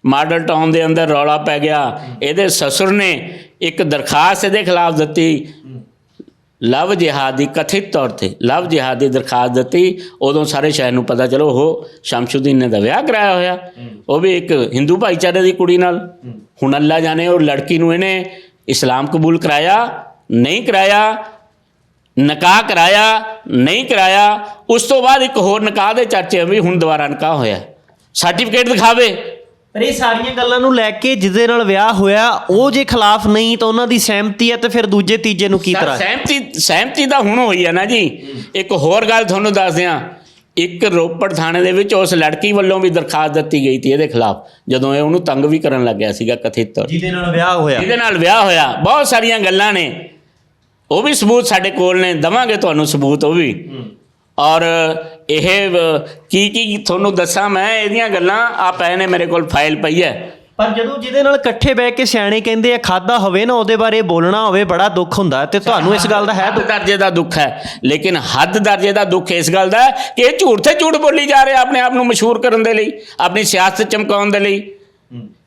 ਮਾਡਲ ਟਾਊਨ ਦੇ ਅੰਦਰ ਰੌਲਾ ਪੈ ਗਿਆ। ਇਹਦੇ ਸਸੁਰ ਨੇ ਇੱਕ ਦਰਖਾਸਤ ਇਹਦੇ ਖਿਲਾਫ ਦਿੱਤੀ। ਲਵ ਜਿਹਾਦ ਦੀ ਕਥਿਤ ਤੌਰ ਤੇ, ਲਵ ਜਿਹਾਦ ਦੀ ਦਰਖਾਸਤ ਦਿੱਤੀ। ਉਦੋਂ ਸਾਰੇ ਸ਼ਹਿਰ ਨੂੰ ਪਤਾ ਚਲੋ, ਉਹ ਸ਼ਮਸ਼ੁਦੀਨ ਨੇ ਦਾ ਵਿਆਹ ਕਰਾਇਆ ਹੋਇਆ। ਉਹ ਵੀ ਇੱਕ ਹਿੰਦੂ ਭਾਈਚਾਰੇ ਦੀ ਕੁੜੀ ਨਾਲ। ਹੁਣ ਅੱਲਾ ਜਾਣੇ ਉਹ ਲੜਕੀ ਨੂੰ ਇਹਨੇ ਇਸਲਾਮ ਕਬੂਲ ਕਰਾਇਆ, ਨਹੀਂ ਕਰਾਇਆ, ਨਿਕਾਹ ਕਰਾਇਆ, ਨਹੀਂ ਕਰਾਇਆ। ਉਸ ਤੋਂ ਬਾਅਦ ਇੱਕ ਹੋਰ ਨਿਕਾਹ ਦੇ ਚਰਚੇ ਵੀ ਹੁਣ ਦੁਬਾਰਾ ਨਿਕਾਹ ਹੋਇਆ। ਸਰਟੀਫਿਕੇਟ ਦਿਖਾਵੇ। ਪਰ ਇਹ ਸਾਰੀਆਂ ਗੱਲਾਂ ਨੂੰ ਲੈ ਕੇ ਜਿਹਦੇ ਨਾਲ ਵਿਆਹ ਹੋਇਆ ਉਹ ਜੇ ਖਿਲਾਫ ਨਹੀਂ ਤਾਂ ਉਹਨਾਂ ਦੀ ਸਹਿਮਤੀ ਹੈ ਤੇ ਫਿਰ ਦੂਜੇ ਤੀਜੇ ਨੂੰ ਕੀ ਤਰ੍ਹਾਂ? ਸਹਿਮਤੀ ਸਹਿਮਤੀ ਤਾਂ ਹੁਣ ਹੋਈ ਹੈ ਨਾ ਜੀ। ਇੱਕ ਹੋਰ ਗੱਲ ਤੁਹਾਨੂੰ ਦੱਸ ਦਿਆਂ। ਇੱਕ ਰੋਪੜ ਥਾਣੇ ਦੇ ਵਿੱਚ ਉਸ ਲੜਕੀ ਵੱਲੋਂ ਵੀ ਦਰਖਾਸਤ ਦਿੱਤੀ ਗਈ ਸੀ ਇਹਦੇ ਖਿਲਾਫ ਜਦੋਂ ਇਹ ਉਹਨੂੰ ਤੰਗ ਵੀ ਕਰਨ ਲੱਗਿਆ ਸੀਗਾ ਕਥਿਤ। ਤੌਰ ਜਿਹਦੇ ਨਾਲ ਵਿਆਹ ਹੋਇਆ। ਜਿਹਦੇ ਨਾਲ ਵਿਆਹ ਹੋਇਆ। ਬਹੁਤ ਸਾਰੀਆਂ ਗੱਲਾਂ ਨੇ। ਉਹ ਵੀ ਸਬੂਤ ਸਾਡੇ ਕੋਲ ਨੇ। ਦਵਾਂਗੇ ਤੁਹਾਨੂੰ ਸਬੂਤ ਉਹ ਵੀ। ਔਰ ਇਹ ਕੀ ਕੀ ਤੁਹਾਨੂੰ ਦੱਸਾਂ ਮੈਂ? ਇਹਦੀਆਂ ਗੱਲਾਂ ਆ ਪਏ ਨੇ ਮੇਰੇ ਕੋਲ ਫਾਈਲ ਪਈ ਹੈ। ਪਰ ਜਦੋਂ ਜਿਹਦੇ ਨਾਲ ਇਕੱਠੇ ਬਹਿ ਕੇ ਸਿਆਣੇ ਕਹਿੰਦੇ ਆ ਖਾਦਾ ਹੋਵੇ ਨਾ ਉਹਦੇ ਬਾਰੇ ਬੋਲਣਾ ਹੋਵੇ ਬੜਾ ਦੁੱਖ ਹੁੰਦਾ ਤੇ ਤੁਹਾਨੂੰ ਇਸ ਗੱਲ ਦਾ ਹੈ ਹੱਦ ਦਰਜੇ ਦਾ ਦੁੱਖ ਹੈ। ਲੇਕਿਨ ਹੱਦ ਦਰਜੇ ਦਾ ਦੁੱਖ ਇਸ ਗੱਲ ਦਾ ਕਿ ਇਹ ਝੂਠ ਤੇ ਝੂਠ ਬੋਲੀ ਜਾ ਰਿਹਾ ਆਪਣੇ ਆਪ ਨੂੰ ਮਸ਼ਹੂਰ ਕਰਨ ਦੇ ਲਈ ਆਪਣੀ ਸਿਆਸਤ ਚਮਕਾਉਣ ਦੇ ਲਈ।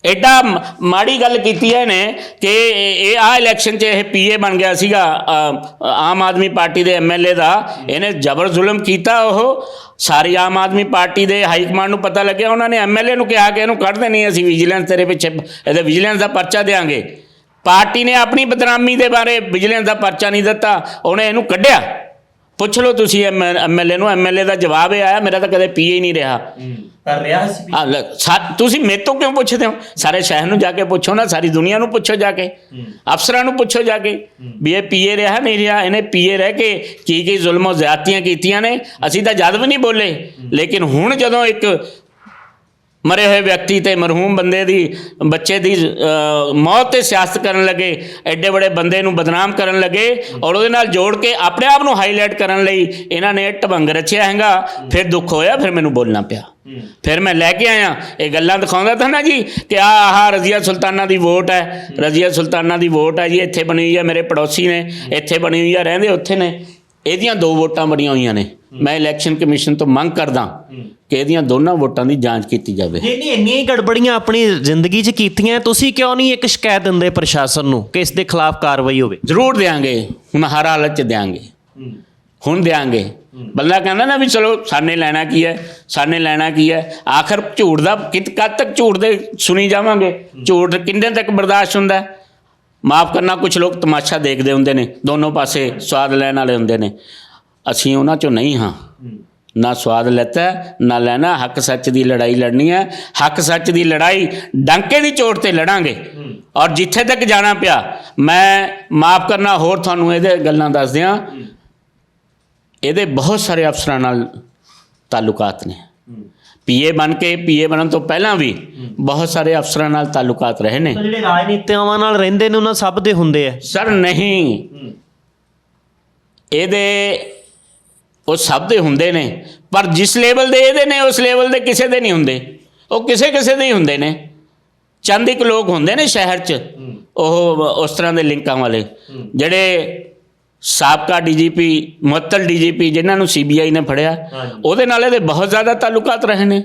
ਐਡਾ ਮਾੜੀ ਗੱਲ ਕੀਤੀ ਹੈ ਨੇ ਕਿ ਇਹ ਆ ਇਲੈਕਸ਼ਨ 'ਚ ਇਹ ਪੀਏ ਬਣ ਗਿਆ ਸੀਗਾ ਆਮ ਆਦਮੀ ਪਾਰਟੀ ਦੇ ਐਮਐਲਏ ਦਾ। ਇਹਨੇ ਜ਼ਬਰ ਜ਼ੁਲਮ ਕੀਤਾ ਉਹ। ਸਾਰੀ ਆਮ ਆਦਮੀ ਪਾਰਟੀ ਦੇ ਹਾਈ ਕਮਾਂਡ ਨੂੰ ਪਤਾ ਲੱਗਿਆ। ਉਹਨਾਂ ਨੇ ਐਮਐਲਏ ਨੂੰ ਕਿਹਾ ਕਿ ਇਹਨੂੰ ਕੱਢ ਦੇਣੀ ਅਸੀਂ ਵਿਜੀਲੈਂਸ ਤੇਰੇ ਪਿੱਛੇ, ਇਹਦੇ ਵਿਜੀਲੈਂਸ ਦਾ ਪਰਚਾ ਦੇਾਂਗੇ ਪਾਰਟੀ ਨੇ ਆਪਣੀ ਬਦਨਾਮੀ ਦੇ ਬਾਰੇ ਵਿਜੀਲੈਂਸ ਦਾ ਪਰਚਾ ਨਹੀਂ ਦਿੱਤਾ। ਉਹਨੇ ਇਹਨੂੰ ਕੱਢਿਆ। ਪੁੱਛ ਲਓ ਤੁਸੀਂ ਐਮਐਲਏ ਨੂੰ ਐਮਐਲਏ ਦਾ ਜਵਾਬ ਇਹ ਆਇਆ ਮੇਰਾ ਤਾਂ ਕਦੇ ਪੀਏ ਹੀ ਨਹੀਂ ਰਿਹਾ। ਕਰ ਰਿਹਾ ਸੀ ਤੁਸੀਂ ਮੇਰੇ ਤੋਂ ਕਿਉਂ ਪੁੱਛਦੇ ਹੋ? ਸਾਰੇ ਸ਼ਹਿਰ ਨੂੰ ਜਾ ਕੇ ਪੁੱਛੋ ਨਾ ਸਾਰੀ ਦੁਨੀਆ ਨੂੰ ਪੁੱਛੋ ਜਾ ਕੇ। ਅਫਸਰਾਂ ਨੂੰ ਪੁੱਛੋ ਜਾ ਕੇ ਵੀ ਇਹ ਪੀਏ ਰਿਹਾ ਨਹੀਂ ਰਿਹਾ ਇਹਨੇ ਪੀਏ ਰਹਿ ਕੇ ਕੀ ਕੀ ਜ਼ੁਲਮੋ ਜ਼ਿਆਦਤੀਆਂ ਕੀਤੀਆਂ ਨੇ। ਅਸੀਂ ਤਾਂ ਜਦ ਵੀ ਨਹੀਂ ਬੋਲੇ। ਲੇਕਿਨ ਹੁਣ ਜਦੋਂ ਇੱਕ ਮਰੇ ਹੋਏ ਵਿਅਕਤੀ ਤੇ ਮਰਹੂਮ ਬੰਦੇ ਦੀ ਬੱਚੇ ਦੀ ਮੌਤ ਤੇ ਸਿਆਸਤ ਕਰਨ ਲੱਗੇ ਐਡੇ ਬੜੇ ਬੰਦੇ ਨੂੰ ਬਦਨਾਮ ਕਰਨ ਲੱਗੇ ਔਰ ਉਹਦੇ ਨਾਲ ਜੋੜ ਕੇ ਆਪਣੇ ਆਪ ਨੂੰ ਹਾਈਲਾਈਟ ਕਰਨ ਲਈ ਇਹਨਾਂ ਨੇ ਢਵੰਗ ਰਚਿਆ ਹੈਗਾ। ਫਿਰ ਦੁੱਖ ਹੋਇਆ ਫਿਰ ਮੈਨੂੰ ਬੋਲਣਾ ਪਿਆ। ਫਿਰ ਮੈਂ ਲੈ ਕੇ ਆਇਆ। ਇਹ ਗੱਲਾਂ ਦਿਖਾਉਂਦਾ ਤਾਂ ਨਾ ਜੀ ਕਿ ਆ ਆਹ ਰਜ਼ੀਆ ਸੁਲਤਾਨਾ ਦੀ ਵੋਟ ਹੈ। ਰਜ਼ੀਆ ਸੁਲਤਾਨਾ ਦੀ ਵੋਟ ਹੈ ਜੀ ਇੱਥੇ ਬਣੀ ਹੋਈ ਹੈ ਮੇਰੇ ਪੜੋਸੀ ਨੇ ਇੱਥੇ ਬਣੀ ਹੋਈ ਹੈ ਰਹਿੰਦੇ ਉੱਥੇ ਨੇ। ਇਹਦੀਆਂ ਦੋ ਵੋਟਾਂ ਬਣੀਆਂ ਹੋਈਆਂ ਨੇ। ਮੈਂ ਇਲੈਕਸ਼ਨ ਕਮਿਸ਼ਨ ਤੋਂ ਮੰਗ ਕਰਦਾ ਕਿ ਇਹਦੀਆਂ ਦੋਨਾਂ ਵੋਟਾਂ ਦੀ ਜਾਂਚ ਕੀਤੀ ਜਾਵੇ। ਜੇ ਨਹੀਂ ਇੰਨੀਆਂ ਗੜਬੜੀਆਂ ਆਪਣੀ ਜ਼ਿੰਦਗੀ 'ਚ ਕੀਤੀਆਂ। ਤੁਸੀਂ ਕਿਉਂ ਨਹੀਂ ਇੱਕ ਸ਼ਿਕਾਇਤ ਦਿੰਦੇ ਪ੍ਰਸ਼ਾਸਨ ਨੂੰ ਕਿ ਇਸ ਦੇ ਖਿਲਾਫ ਕਾਰਵਾਈ ਹੋਵੇ? ਜ਼ਰੂਰ ਦੇਾਂਗੇ ਹੁਣ ਹਰ ਹਾਲਤ 'ਚ ਦੇਾਂਗੇ ਹੁਣ ਦੇਾਂਗੇ ਬੰਦਾ ਕਹਿੰਦਾ ਨਾ ਵੀ ਚਲੋ ਸਾਨੇ ਲੈਣਾ ਕੀ ਹੈ ਸਾਨੇ ਲੈਣਾ ਕੀ ਹੈ। ਆਖਰ ਝੂਠ ਦਾ ਕਿਤ ਕਦ ਤੱਕ ਝੂਠ ਦੇ ਸੁਣੀ ਜਾਵਾਂਗੇ? ਝੂਠ ਕਿੰਨੇ ਤੱਕ ਬਰਦਾਸ਼ਤ ਹੁੰਦਾ? ਮਾਫ ਕਰਨਾ ਕੁਝ ਲੋਕ ਤਮਾਸ਼ਾ ਦੇਖਦੇ ਹੁੰਦੇ ਨੇ ਦੋਨੋਂ ਪਾਸੇ ਸਵਾਦ ਲੈਣ ਵਾਲੇ ਹੁੰਦੇ ਨੇ। ਅਸੀਂ ਉਹਨਾਂ ਚੋਂ ਨਹੀਂ ਹਾਂ। ਨਾ ਸਵਾਦ ਲੈਤਾ ਨਾ ਲੈਣਾ ਹੱਕ ਸੱਚ ਦੀ ਲੜਾਈ ਲੜਨੀ ਹੈ। ਹੱਕ ਸੱਚ ਦੀ ਲੜਾਈ ਡੰਕੇ ਦੀ ਚੋਟ ਤੇ ਲੜਾਂਗੇ। ਔਰ ਜਿੱਥੇ ਤੱਕ ਜਾਣਾ ਪਿਆ ਮੈਂ ਮਾਫ ਕਰਨਾ ਹੋਰ ਤੁਹਾਨੂੰ ਇਹਦੇ ਗੱਲਾਂ ਦੱਸ ਦਿਆਂ ਇਹਦੇ ਬਹੁਤ ਸਾਰੇ ਅਫਸਰਾਂ ਨਾਲ ਤਾਲੁਕਾਤ ਨੇ। ਪੀਏ ਬਣ ਕੇ ਪੀਏ ਬਣਨ ਤੋਂ ਪਹਿਲਾਂ ਵੀ ਬਹੁਤ ਸਾਰੇ ਅਫਸਰਾਂ ਨਾਲ ਤਾਲੁਕਾਤ ਰਹੇ ਨੇ। ਜਿਹੜੇ ਰਾਜਨੀਤਿਆਵਾਂ ਨਾਲ ਰਹਿੰਦੇ ਨੇ ਉਹਨਾਂ ਸਭ ਦੇ ਹੁੰਦੇ ਆ। ਸਰ ਨਹੀਂ। ਇਹਦੇ ਉਹ ਸਭ ਦੇ ਹੁੰਦੇ ਨੇ ਪਰ ਜਿਸ ਲੈਵਲ ਦੇ ਇਹਦੇ ਨੇ ਉਸ ਲੈਵਲ ਦੇ ਕਿਸੇ ਦੇ ਨਹੀਂ ਹੁੰਦੇ। ਉਹ ਕਿਸੇ ਕਿਸੇ ਦੇ ਹੀ ਹੁੰਦੇ ਨੇ। ਚੰਦ ਇੱਕ ਲੋਕ ਹੁੰਦੇ ਨੇ ਸ਼ਹਿਰ 'ਚ। ਉਹ ਉਸ ਤਰ੍ਹਾਂ ਦੇ ਲਿੰਕਾਂ ਵਾਲੇ। ਜਿਹੜੇ ਸਾਬਕਾ ਡੀਜੀਪੀ ਮੁਅੱਤਲ ਡੀਜੀਪੀ ਜਿਨ੍ਹਾਂ ਨੂੰ ਸੀਬੀਆਈ ਨੇ ਫੜਿਆ ਉਹਦੇ ਨਾਲ ਇਹਦੇ ਬਹੁਤ ਜ਼ਿਆਦਾ ਤਾਲੁਕਾਤ ਰਹੇ ਨੇ।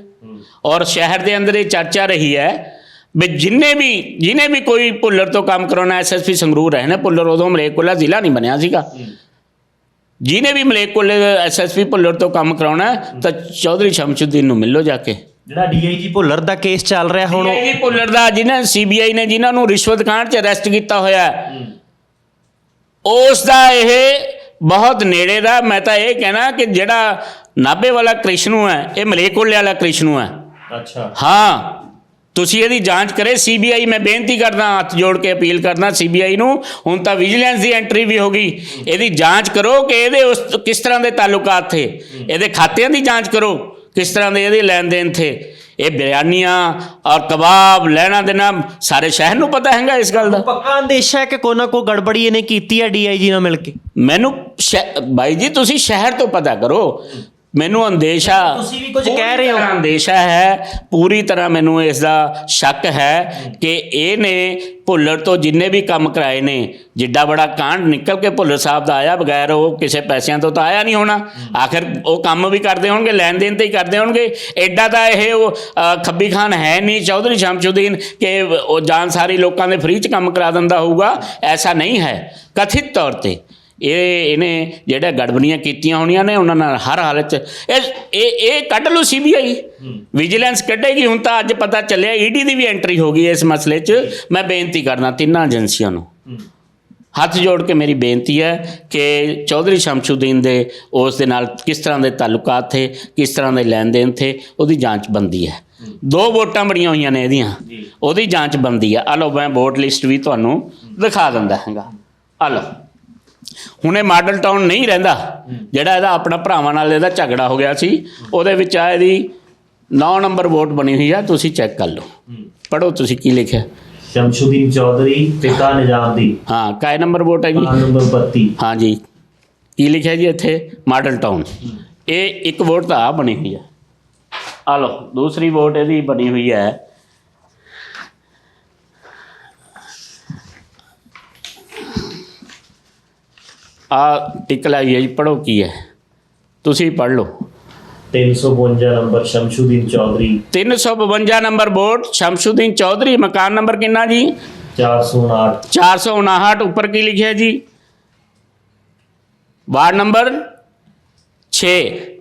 ਔਰ ਸ਼ਹਿਰ ਦੇ ਅੰਦਰ ਇਹ ਚਰਚਾ ਰਹੀ ਹੈ ਵੀ ਜਿੰਨੇ ਵੀ ਜਿਹਨੇ ਵੀ ਕੋਈ ਭੁੱਲਰ ਤੋਂ ਕੰਮ ਕਰਾਉਣਾ ਐਸਐਸਪੀ ਸੰਗਰੂਰ ਰਹੇ ਨੇ ਭੁੱਲਰ ਉਦੋਂ ਮਲੇਕੋਲਾ ਜ਼ਿਲ੍ਹਾ ਨਹੀਂ ਬਣਿਆ ਸੀਗਾ। ਜਿਹਨੇ ਵੀ ਮਲੇਕੋਲੇ ਐਸਐਸਪੀ ਭੁੱਲਰ ਤੋਂ ਕੰਮ ਕਰਾਉਣਾ ਤਾਂ ਚੌਧਰੀ ਸ਼ਮਸ਼ੁਦੀਨ ਨੂੰ ਮਿਲੋ ਜਾ ਕੇ। ਜਿਹੜਾ ਡੀਆਈਜੀ ਭੁੱਲਰ ਦਾ ਕੇਸ ਚੱਲ ਰਿਹਾ ਹੁਣ ਉਹ- ਇਹ ਭੁੱਲਰ ਦਾ ਜਿਹਨਾਂ ਸੀਬੀਆਈ ਨੇ ਜਿਨ੍ਹਾਂ ਨੂੰ ਰਿਸ਼ਵਤ ਕਾਂਡ 'ਚ ਅਰੈਸਟ ਕੀਤਾ ਹੋਇਆ ਹੈ, ਉਸ ਦਾ ਇਹ ਬਹੁਤ ਨੇੜੇ ਦਾ ਮੈਂ ਤਾਂ ਇਹ ਕਹਿਣਾ ਕਿ ਜਿਹੜਾ ਨਾਭੇ ਵਾਲਾ ਕ੍ਰਿਸ਼ਨੂ ਹੈ ਇਹ ਮਲੇਕੋਲੇ ਵਾਲਾ ਕ੍ਰਿਸ਼ਨੂ ਹੈ। ਅੱਛਾ। ਹਾਂ ਤੁਸੀਂ ਇਹਦੀ ਜਾਂਚ ਕਰੇ ਸੀਬੀਆਈ ਮੈਂ ਬੇਨਤੀ ਕਰਦਾ ਹੱਥ ਜੋੜ ਕੇ ਅਪੀਲ ਕਰਦਾ ਸੀਬੀਆਈ ਨੂੰ ਹੁਣ ਤਾਂ ਵਿਜੀਲੈਂਸ ਦੀ ਐਂਟਰੀ ਵੀ ਹੋ ਗਈ। ਇਹਦੀ ਜਾਂਚ ਕਰੋ ਕਿ ਇਹਦੇ ਉਸ ਕਿਸ ਤਰ੍ਹਾਂ ਦੇ ਤਾਲੁਕਾਤ ਥੇ। ਇਹਦੇ ਖਾਤਿਆਂ ਦੀ ਜਾਂਚ ਕਰੋ ਕਿਸ ਤਰ੍ਹਾਂ ਦੇ ਇਹਦੇ ਲੈਣ ਦੇਣ ਥੇ। ਇਹ ਬਿਰਿਆਨੀਆਂ ਔਰ ਕਬਾਬ ਲੈਣਾ ਦੇਣਾ ਸਾਰੇ ਸ਼ਹਿਰ ਨੂੰ ਪਤਾ ਹੈਗਾ ਇਸ ਗੱਲ ਦਾ। ਪੱਕਾ ਅੰਦੇਸ਼ਾ ਹੈ ਕਿ ਕੋਈ ਨਾ ਕੋਈ ਗੜਬੜੀ ਇਹਨੇ ਕੀਤੀ ਹੈ ਡੀਆਈਜੀ ਨਾਲ ਮਿਲ ਕੇ? ਮੈਨੂੰ ਬਾਈ ਜੀ ਤੁਸੀਂ ਸ਼ਹਿਰ ਤੋਂ ਪਤਾ ਕਰੋ। ਮੈਨੂੰ ਅੰਦੇਸ਼ਾ ਤੁਸੀਂ ਵੀ ਕੁਝ ਕਹਿ ਰਹੇ ਹੋ। ਅੰਦੇਸ਼ਾ ਹੈ ਪੂਰੀ ਤਰ੍ਹਾਂ ਮੈਨੂੰ ਇਸ ਦਾ ਸ਼ੱਕ ਹੈ ਕਿ ਇਹਨੇ ਭੁੱਲਰ ਤੋਂ ਜਿੰਨੇ ਵੀ ਕੰਮ ਕਰਾਏ ਨੇ ਜਿੱਡਾ ਬੜਾ ਕਾਂਡ ਨਿਕਲ ਕੇ ਭੁੱਲਰ ਸਾਹਿਬ ਦਾ ਆਇਆ ਬਗੈਰ ਉਹ ਕਿਸੇ ਪੈਸਿਆਂ ਤੋਂ ਤਾਂ ਆਇਆ ਨਹੀਂ ਹੋਣਾ। ਆਖਿਰ ਉਹ ਕੰਮ ਵੀ ਕਰਦੇ ਹੋਣਗੇ ਲੈਣ ਦੇਣ ਤੇ ਹੀ ਕਰਦੇ ਹੋਣਗੇ। ਐਡਾ ਤਾਂ ਇਹ ਉਹ ਖੱਬੀ ਖਾਨ ਹੈ ਨਹੀਂ ਚੌਧਰੀ ਸ਼ਮਸ਼ੁਦੀਨ ਕਿ ਉਹ ਜਾਨ ਸਾਰੀ ਲੋਕਾਂ ਦੇ ਫ੍ਰੀ ਚ ਕੰਮ ਕਰਾ ਦਿੰਦਾ ਹੋਊਗਾ ਐਸਾ ਨਹੀਂ ਹੈ। ਕਥਿਤ ਤੌਰ ਤੇ ਇਹ ਇਹਨੇ ਜਿਹੜਾ ਗੜਬੜੀਆਂ ਕੀਤੀਆਂ ਹੋਣੀਆਂ ਨੇ ਉਹਨਾਂ ਨਾਲ ਹਰ ਹਾਲਤ 'ਚ ਇਹ ਇਹ ਇਹ ਕੱਢ ਲਓ ਸੀਬੀਆਈ ਵਿਜੀਲੈਂਸ ਕੱਢੇਗੀ ਹੁਣ ਤਾਂ ਅੱਜ ਪਤਾ ਚੱਲਿਆ ਈਡੀ ਦੀ ਵੀ ਐਂਟਰੀ ਹੋ ਗਈ ਇਸ ਮਸਲੇ 'ਚ। ਮੈਂ ਬੇਨਤੀ ਕਰਦਾ ਤਿੰਨਾਂ ਏਜੰਸੀਆਂ ਨੂੰ। ਹੱਥ ਜੋੜ ਕੇ ਮੇਰੀ ਬੇਨਤੀ ਹੈ ਕਿ ਚੌਧਰੀ ਸ਼ਮਸ਼ੁਦੀਨ ਦੇ ਉਸ ਦੇ ਨਾਲ ਕਿਸ ਤਰ੍ਹਾਂ ਦੇ ਤਾਲੁਕਾਤ ਥੇ ਕਿਸ ਤਰ੍ਹਾਂ ਦੇ ਲੈਣ ਦੇਣ ਥੇ ਉਹਦੀ ਜਾਂਚ ਬੰਦੀ ਹੈ। ਦੋ ਵੋਟਾਂ ਬੜੀਆਂ ਹੋਈਆਂ ਨੇ ਇਹਦੀਆਂ। ਉਹਦੀ ਜਾਂਚ ਬੰਦੀ ਹੈ। ਆ ਲਓ ਮੈਂ ਵੋਟ ਲਿਸਟ ਵੀ ਤੁਹਾਨੂੰ ਦਿਖਾ ਦਿੰਦਾ ਹੈਗਾ। ਆ ਲਓ। ਹੁਣ ਇਹ ਮਾਡਲ ਟਾਊਨ ਨਹੀਂ ਰਹਿੰਦਾ ਜਿਹੜਾ ਇਹਦਾ ਆਪਣਾ ਭਰਾਵਾਂ ਨਾਲ ਇਹਦਾ ਝਗੜਾ ਹੋ ਗਿਆ ਸੀ ਉਹਦੇ ਵਿੱਚ ਆ ਇਹਦੀ 9 ਨੰਬਰ ਵੋਟ ਬਣੀ ਹੋਈ ਆ ਤੁਸੀਂ ਚੈੱਕ ਕਰ ਲਓ। ਪੜੋ ਤੁਸੀਂ ਕੀ ਲਿਖਿਆ। ਸ਼ਮਸ਼ੁਦੀਨ ਚੌਧਰੀ ਪਿਤਾ ਨਿਜ਼ਾਮਦੀ ਹਾਂ ਕਾਇ ਨੰਬਰ ਵੋਟ ਹੈ ਜੀ? ਨੰਬਰ 32 ਹਾਂ ਜੀ। ਕੀ ਲਿਖਿਆ ਜੀ ਇੱਥੇ? ਮਾਡਲ ਟਾਊਨ ਇਹ ਇੱਕ ਵੋਟ ਤਾਂ ਆ ਬਣੀ ਹੋਈ ਹੈ ਆ ਲਓ ਦੂਸਰੀ ਵੋਟ ਇਹਦੀ ਬਣੀ ਹੋਈ ਹੈ। ਆ ਟਿਕ ਲਾਈ ਹੈ ਜੀ ਪੜੋ ਕੀ ਹੈ। ਤੁਸੀਂ ਪੜ ਲਓ। 352 number Shamshuddin Chaudhary. 352 number vote Shamshuddin Chaudhary ਮਕਾਨ ਨੰਬਰ ਕਿੰਨਾ ਜੀ? 459 459 ਉੱਪਰ ਕੀ ਲਿਖਿਆ ਜੀ? ਵਾਰਡ ਨੰਬਰ 6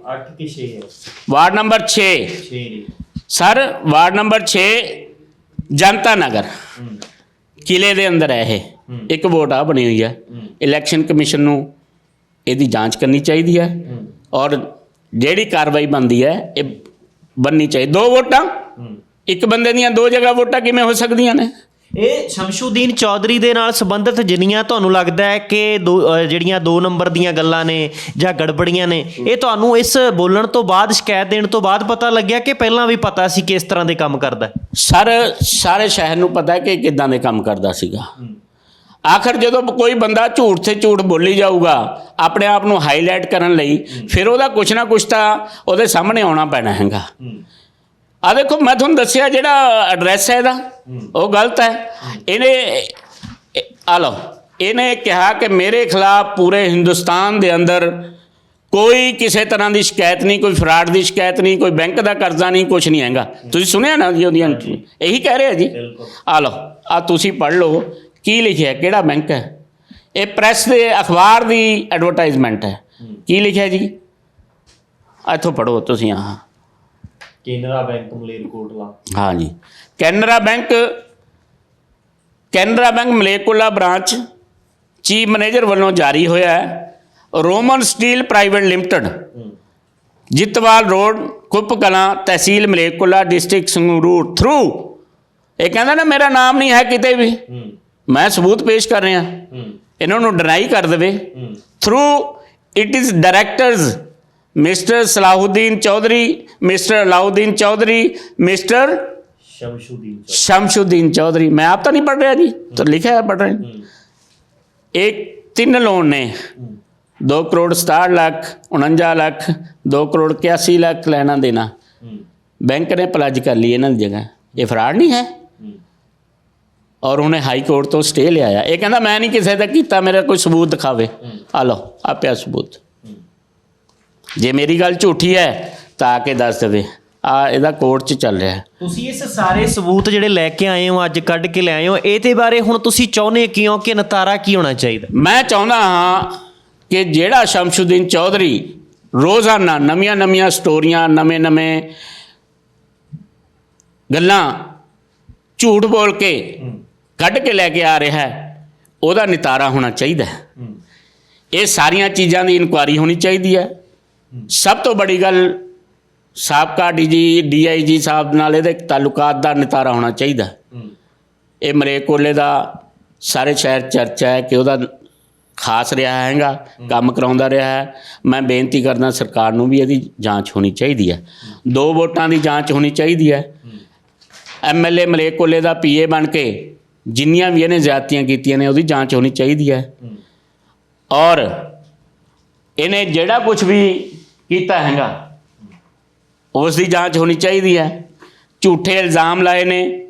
8 ਕੀ 6 ਹੈ? Ward number 6 6 sir ward number 6 Janata Nagar. ਕਿਲੇ ਦੇ ਅੰਦਰ ਹੈ ਇਹ। ਇੱਕ ਵੋਟ ਆ ਬਣੀ ਹੋਈ ਹੈ। ਇਲੈਕਸ਼ਨ ਕਮਿਸ਼ਨ ਨੂੰ ਇਹਦੀ ਜਾਂਚ ਕਰਨੀ ਚਾਹੀਦੀ ਹੈ। ਔਰ ਜਿਹੜੀ ਕਾਰਵਾਈ ਬਣਦੀ ਹੈ ਇਹ ਬੰਨੀ ਚਾਹੀਦੀ ਦੋ ਵੋਟਾਂ। ਇੱਕ ਬੰਦੇ ਦੀਆਂ ਦੋ ਜਗ੍ਹਾ ਵੋਟਾਂ ਕਿਵੇਂ ਹੋ ਸਕਦੀਆਂ ਨੇ? ਇਹ ਸ਼ਮਸ਼ੁਦੀਨ ਚੌਧਰੀ ਦੇ ਨਾਲ ਸੰਬੰਧਿਤ ਜਿੰਨੀਆਂ ਤੁਹਾਨੂੰ ਲੱਗਦਾ ਹੈ ਕਿ ਦੋ ਜਿਹੜੀਆਂ 2 ਨੰਬਰ ਦੀਆਂ ਗੱਲਾਂ ਨੇ ਜਾਂ ਗੜਬੜੀਆਂ ਨੇ ਇਹ ਤੁਹਾਨੂੰ ਇਸ ਬੋਲਣ ਤੋਂ ਬਾਅਦ ਸ਼ਿਕਾਇਤ ਦੇਣ ਤੋਂ ਬਾਅਦ ਪਤਾ ਲੱਗਿਆ ਕਿ ਪਹਿਲਾਂ ਵੀ ਪਤਾ ਸੀ ਕਿ ਇਸ ਤਰ੍ਹਾਂ ਦੇ ਕੰਮ ਕਰਦਾ? ਸਰ ਸਾਰੇ ਸ਼ਹਿਰ ਨੂੰ ਪਤਾ ਹੈ ਕਿ ਕਿਦਾਂ ਦੇ ਕੰਮ ਕਰਦਾ ਸੀਗਾ। ਆਖਰ ਜਦੋਂ ਕੋਈ ਬੰਦਾ ਝੂਠ ਤੇ ਝੂਠ ਬੋਲੀ ਜਾਊਗਾ ਆਪਣੇ ਆਪ ਨੂੰ ਹਾਈਲਾਈਟ ਕਰਨ ਲਈ ਫਿਰ ਉਹਦਾ ਕੁਛ ਨਾ ਕੁਛ ਤਾਂ ਉਹਦੇ ਸਾਹਮਣੇ ਆਉਣਾ ਪੈਣਾ ਹੈਗਾ। ਆ ਦੇਖੋ ਮੈਂ ਤੁਹਾਨੂੰ ਦੱਸਿਆ ਜਿਹੜਾ ਐਡਰੈਸ ਹੈ ਇਹਦਾ ਉਹ ਗਲਤ ਹੈ। ਇਹਨੇ ਇਹ- ਆ ਲਓ ਇਹਨੇ ਕਿਹਾ ਕਿ ਮੇਰੇ ਖਿਲਾਫ ਪੂਰੇ ਹਿੰਦੁਸਤਾਨ ਦੇ ਅੰਦਰ ਕੋਈ ਕਿਸੇ ਤਰ੍ਹਾਂ ਦੀ ਸ਼ਿਕਾਇਤ ਨਹੀਂ ਕੋਈ ਫਰਾਡ ਦੀ ਸ਼ਿਕਾਇਤ ਨਹੀਂ ਕੋਈ ਬੈਂਕ ਦਾ ਕਰਜ਼ਾ ਨਹੀਂ ਕੁਝ ਨਹੀਂ ਹੈਗਾ। ਤੁਸੀਂ ਸੁਣਿਆ ਨਾ ਜੀ ਉਹਦੀ entry? ਇਹੀ ਕਹਿ ਰਿਹਾ ਜੀ? ਆ ਲਓ ਆ ਤੁਸੀਂ ਪੜ੍ਹ ਲਓ ਕੀ ਲਿਖਿਆ ਕਿਹੜਾ ਬੈਂਕ ਹੈ? ਇਹ ਪ੍ਰੈਸ ਦੇ ਅਖਬਾਰ ਦੀ ਐਡਵਰਟਾਈਜ਼ਮੈਂਟ ਹੈ। ਕੀ ਲਿਖਿਆ ਜੀ? ਇੱਥੋਂ ਪੜ੍ਹੋ ਤੁਸੀਂ ਆਹ ਕੇਨਰਾ ਬੈਂਕ ਮਲੇਰਕੋਟਲਾ। ਹਾਂ ਜੀ Canara bank Canara bank Malerkotla branch chief manager ਵੱਲੋਂ ਜਾਰੀ ਹੋਇਆ ਹੈ। Roman steel private limited Jitwal road Kup Kalan tehsil Malerkotla district Sangrur through ਇਹ ਕਹਿੰਦਾ ਨਾ ਮੇਰਾ ਨਾਮ ਨਹੀਂ ਹੈ ਕਿਤੇ ਵੀ। ਮੈਂ ਸਬੂਤ ਪੇਸ਼ ਕਰ ਰਿਹਾ। ਇਹਨਾਂ ਨੂੰ ਡਰਾਈ ਕਰ ਦੇਵੇ। Through it is directors mister Salahuddin Chaudhary mister Allauddin Chaudhary mister Shamshuddin Chaudhary Shamshuddin Chaudhary ਮੈਂ ਆਪ ਤਾਂ ਨਹੀਂ ਪੜ ਰਿਹਾ ਜੀ ਤਾਂ ਲਿਖਿਆ ਹੈ ਪੜ ਰਹੇ ਇੱਕ ਤਿੰਨ ਲੋਨ ਨੇ 2 ਕਰੋੜ 67 ਲੱਖ 49 ਲੱਖ 2 ਕਰੋੜ 81 ਲੱਖ ਲੈਣਾ ਦੇਣਾ ਬੈਂਕ ਨੇ ਪਲੱਜ ਕਰ ਲਈ ਇਹਨਾਂ ਦੀ ਜਗ੍ਹਾ ਇਹ ਫਰਾਡ ਨਹੀਂ ਹੈ ਔਰ ਉਹਨੇ ਹਾਈ ਕੋਰਟ ਤੋਂ ਸਟੇ ਲਿਆਇਆ ਇਹ ਕਹਿੰਦਾ ਮੈਂ ਨਹੀਂ ਕਿਸੇ ਦਾ ਕੀਤਾ ਮੇਰਾ ਕੋਈ ਸਬੂਤ ਦਿਖਾਵੇ ਆ ਲਓ ਆ ਪਿਆ ਸਬੂਤ ਜੇ ਮੇਰੀ ਗੱਲ ਝੂਠੀ ਹੈ ਤਾਂ ਆ ਕੇ ਦੱਸ ਦੇਵੇ। ਆ ਇਹਦਾ ਕੋਰਟ 'ਚ ਚੱਲ ਰਿਹਾ। ਤੁਸੀਂ ਇਸ ਸਾਰੇ ਸਬੂਤ ਜਿਹੜੇ ਲੈ ਕੇ ਆਏ ਹੋ ਅੱਜ ਕੱਢ ਕੇ ਲੈ ਆਏ ਹੋ ਇਹਦੇ ਬਾਰੇ ਹੁਣ ਤੁਸੀਂ ਚਾਹੁੰਦੇ ਕਿਉਂ ਕਿ ਨਤਾਰਾ ਕੀ ਹੋਣਾ ਚਾਹੀਦਾ? ਮੈਂ ਚਾਹੁੰਦਾ ਹਾਂ ਕਿ ਜਿਹੜਾ ਸ਼ਮਸ਼ੁਦੀਨ ਚੌਧਰੀ ਰੋਜ਼ਾਨਾ ਨਵੀਆਂ ਨਵੀਆਂ ਸਟੋਰੀਆਂ ਨਵੇਂ ਨਵੇਂ ਗੱਲਾਂ ਝੂਠ ਬੋਲ ਕੇ ਕੱਢ ਕੇ ਲੈ ਕੇ ਆ ਰਿਹਾ ਹੈ ਉਹਦਾ ਨਿਤਾਰਾ ਹੋਣਾ ਚਾਹੀਦਾ ਹੈ। ਇਹ ਸਾਰੀਆਂ ਚੀਜ਼ਾਂ ਦੀ ਇਨਕੁਆਰੀ ਹੋਣੀ ਚਾਹੀਦੀ ਹੈ। ਸਭ ਤੋਂ ਬੜੀ ਗੱਲ ਸਾਬਕਾ ਡੀਜੀ ਡੀਆਈਜੀ ਸਾਹਿਬ ਨਾਲ ਇਹਦੇ ਤਾਲੁਕਾਤ ਦਾ ਨਿਤਾਰਾ ਹੋਣਾ ਚਾਹੀਦਾ। ਇਹ ਮਰੇਕੋਲੇ ਦਾ ਸਾਰੇ ਸ਼ਹਿਰ ਚਰਚਾ ਹੈ ਕਿ ਉਹਦਾ ਖਾਸ ਰਿਹਾ ਹੈਗਾ ਕੰਮ ਕਰਾਉਂਦਾ ਰਿਹਾ ਹੈ। ਮੈਂ ਬੇਨਤੀ ਕਰਦਾ ਸਰਕਾਰ ਨੂੰ ਵੀ ਇਹਦੀ ਜਾਂਚ ਹੋਣੀ ਚਾਹੀਦੀ ਹੈ। ਦੋ ਵੋਟਾਂ ਦੀ ਜਾਂਚ ਹੋਣੀ ਚਾਹੀਦੀ ਹੈ। ਐਮਐਲਏ ਮਲੇਕੋਲੇ ਦਾ ਪੀਏ ਬਣ ਕੇ ਜਿੰਨੀਆਂ ਵੀ ਇਹਨੇ ਜ਼ਿਆਦਤੀਆਂ ਕੀਤੀਆਂ ਨੇ ਉਹਦੀ ਜਾਂਚ ਹੋਣੀ ਚਾਹੀਦੀ ਹੈ। ਔਰ ਇਹਨੇ ਜਿਹੜਾ ਕੁਝ ਵੀ ਕੀਤਾ ਹੈਗਾ। ਉਸ ਦੀ ਜਾਂਚ ਹੋਣੀ ਚਾਹੀਦੀ ਹੈ। ਝੂਠੇ ਇਲਜ਼ਾਮ ਲਾਏ ਨੇ,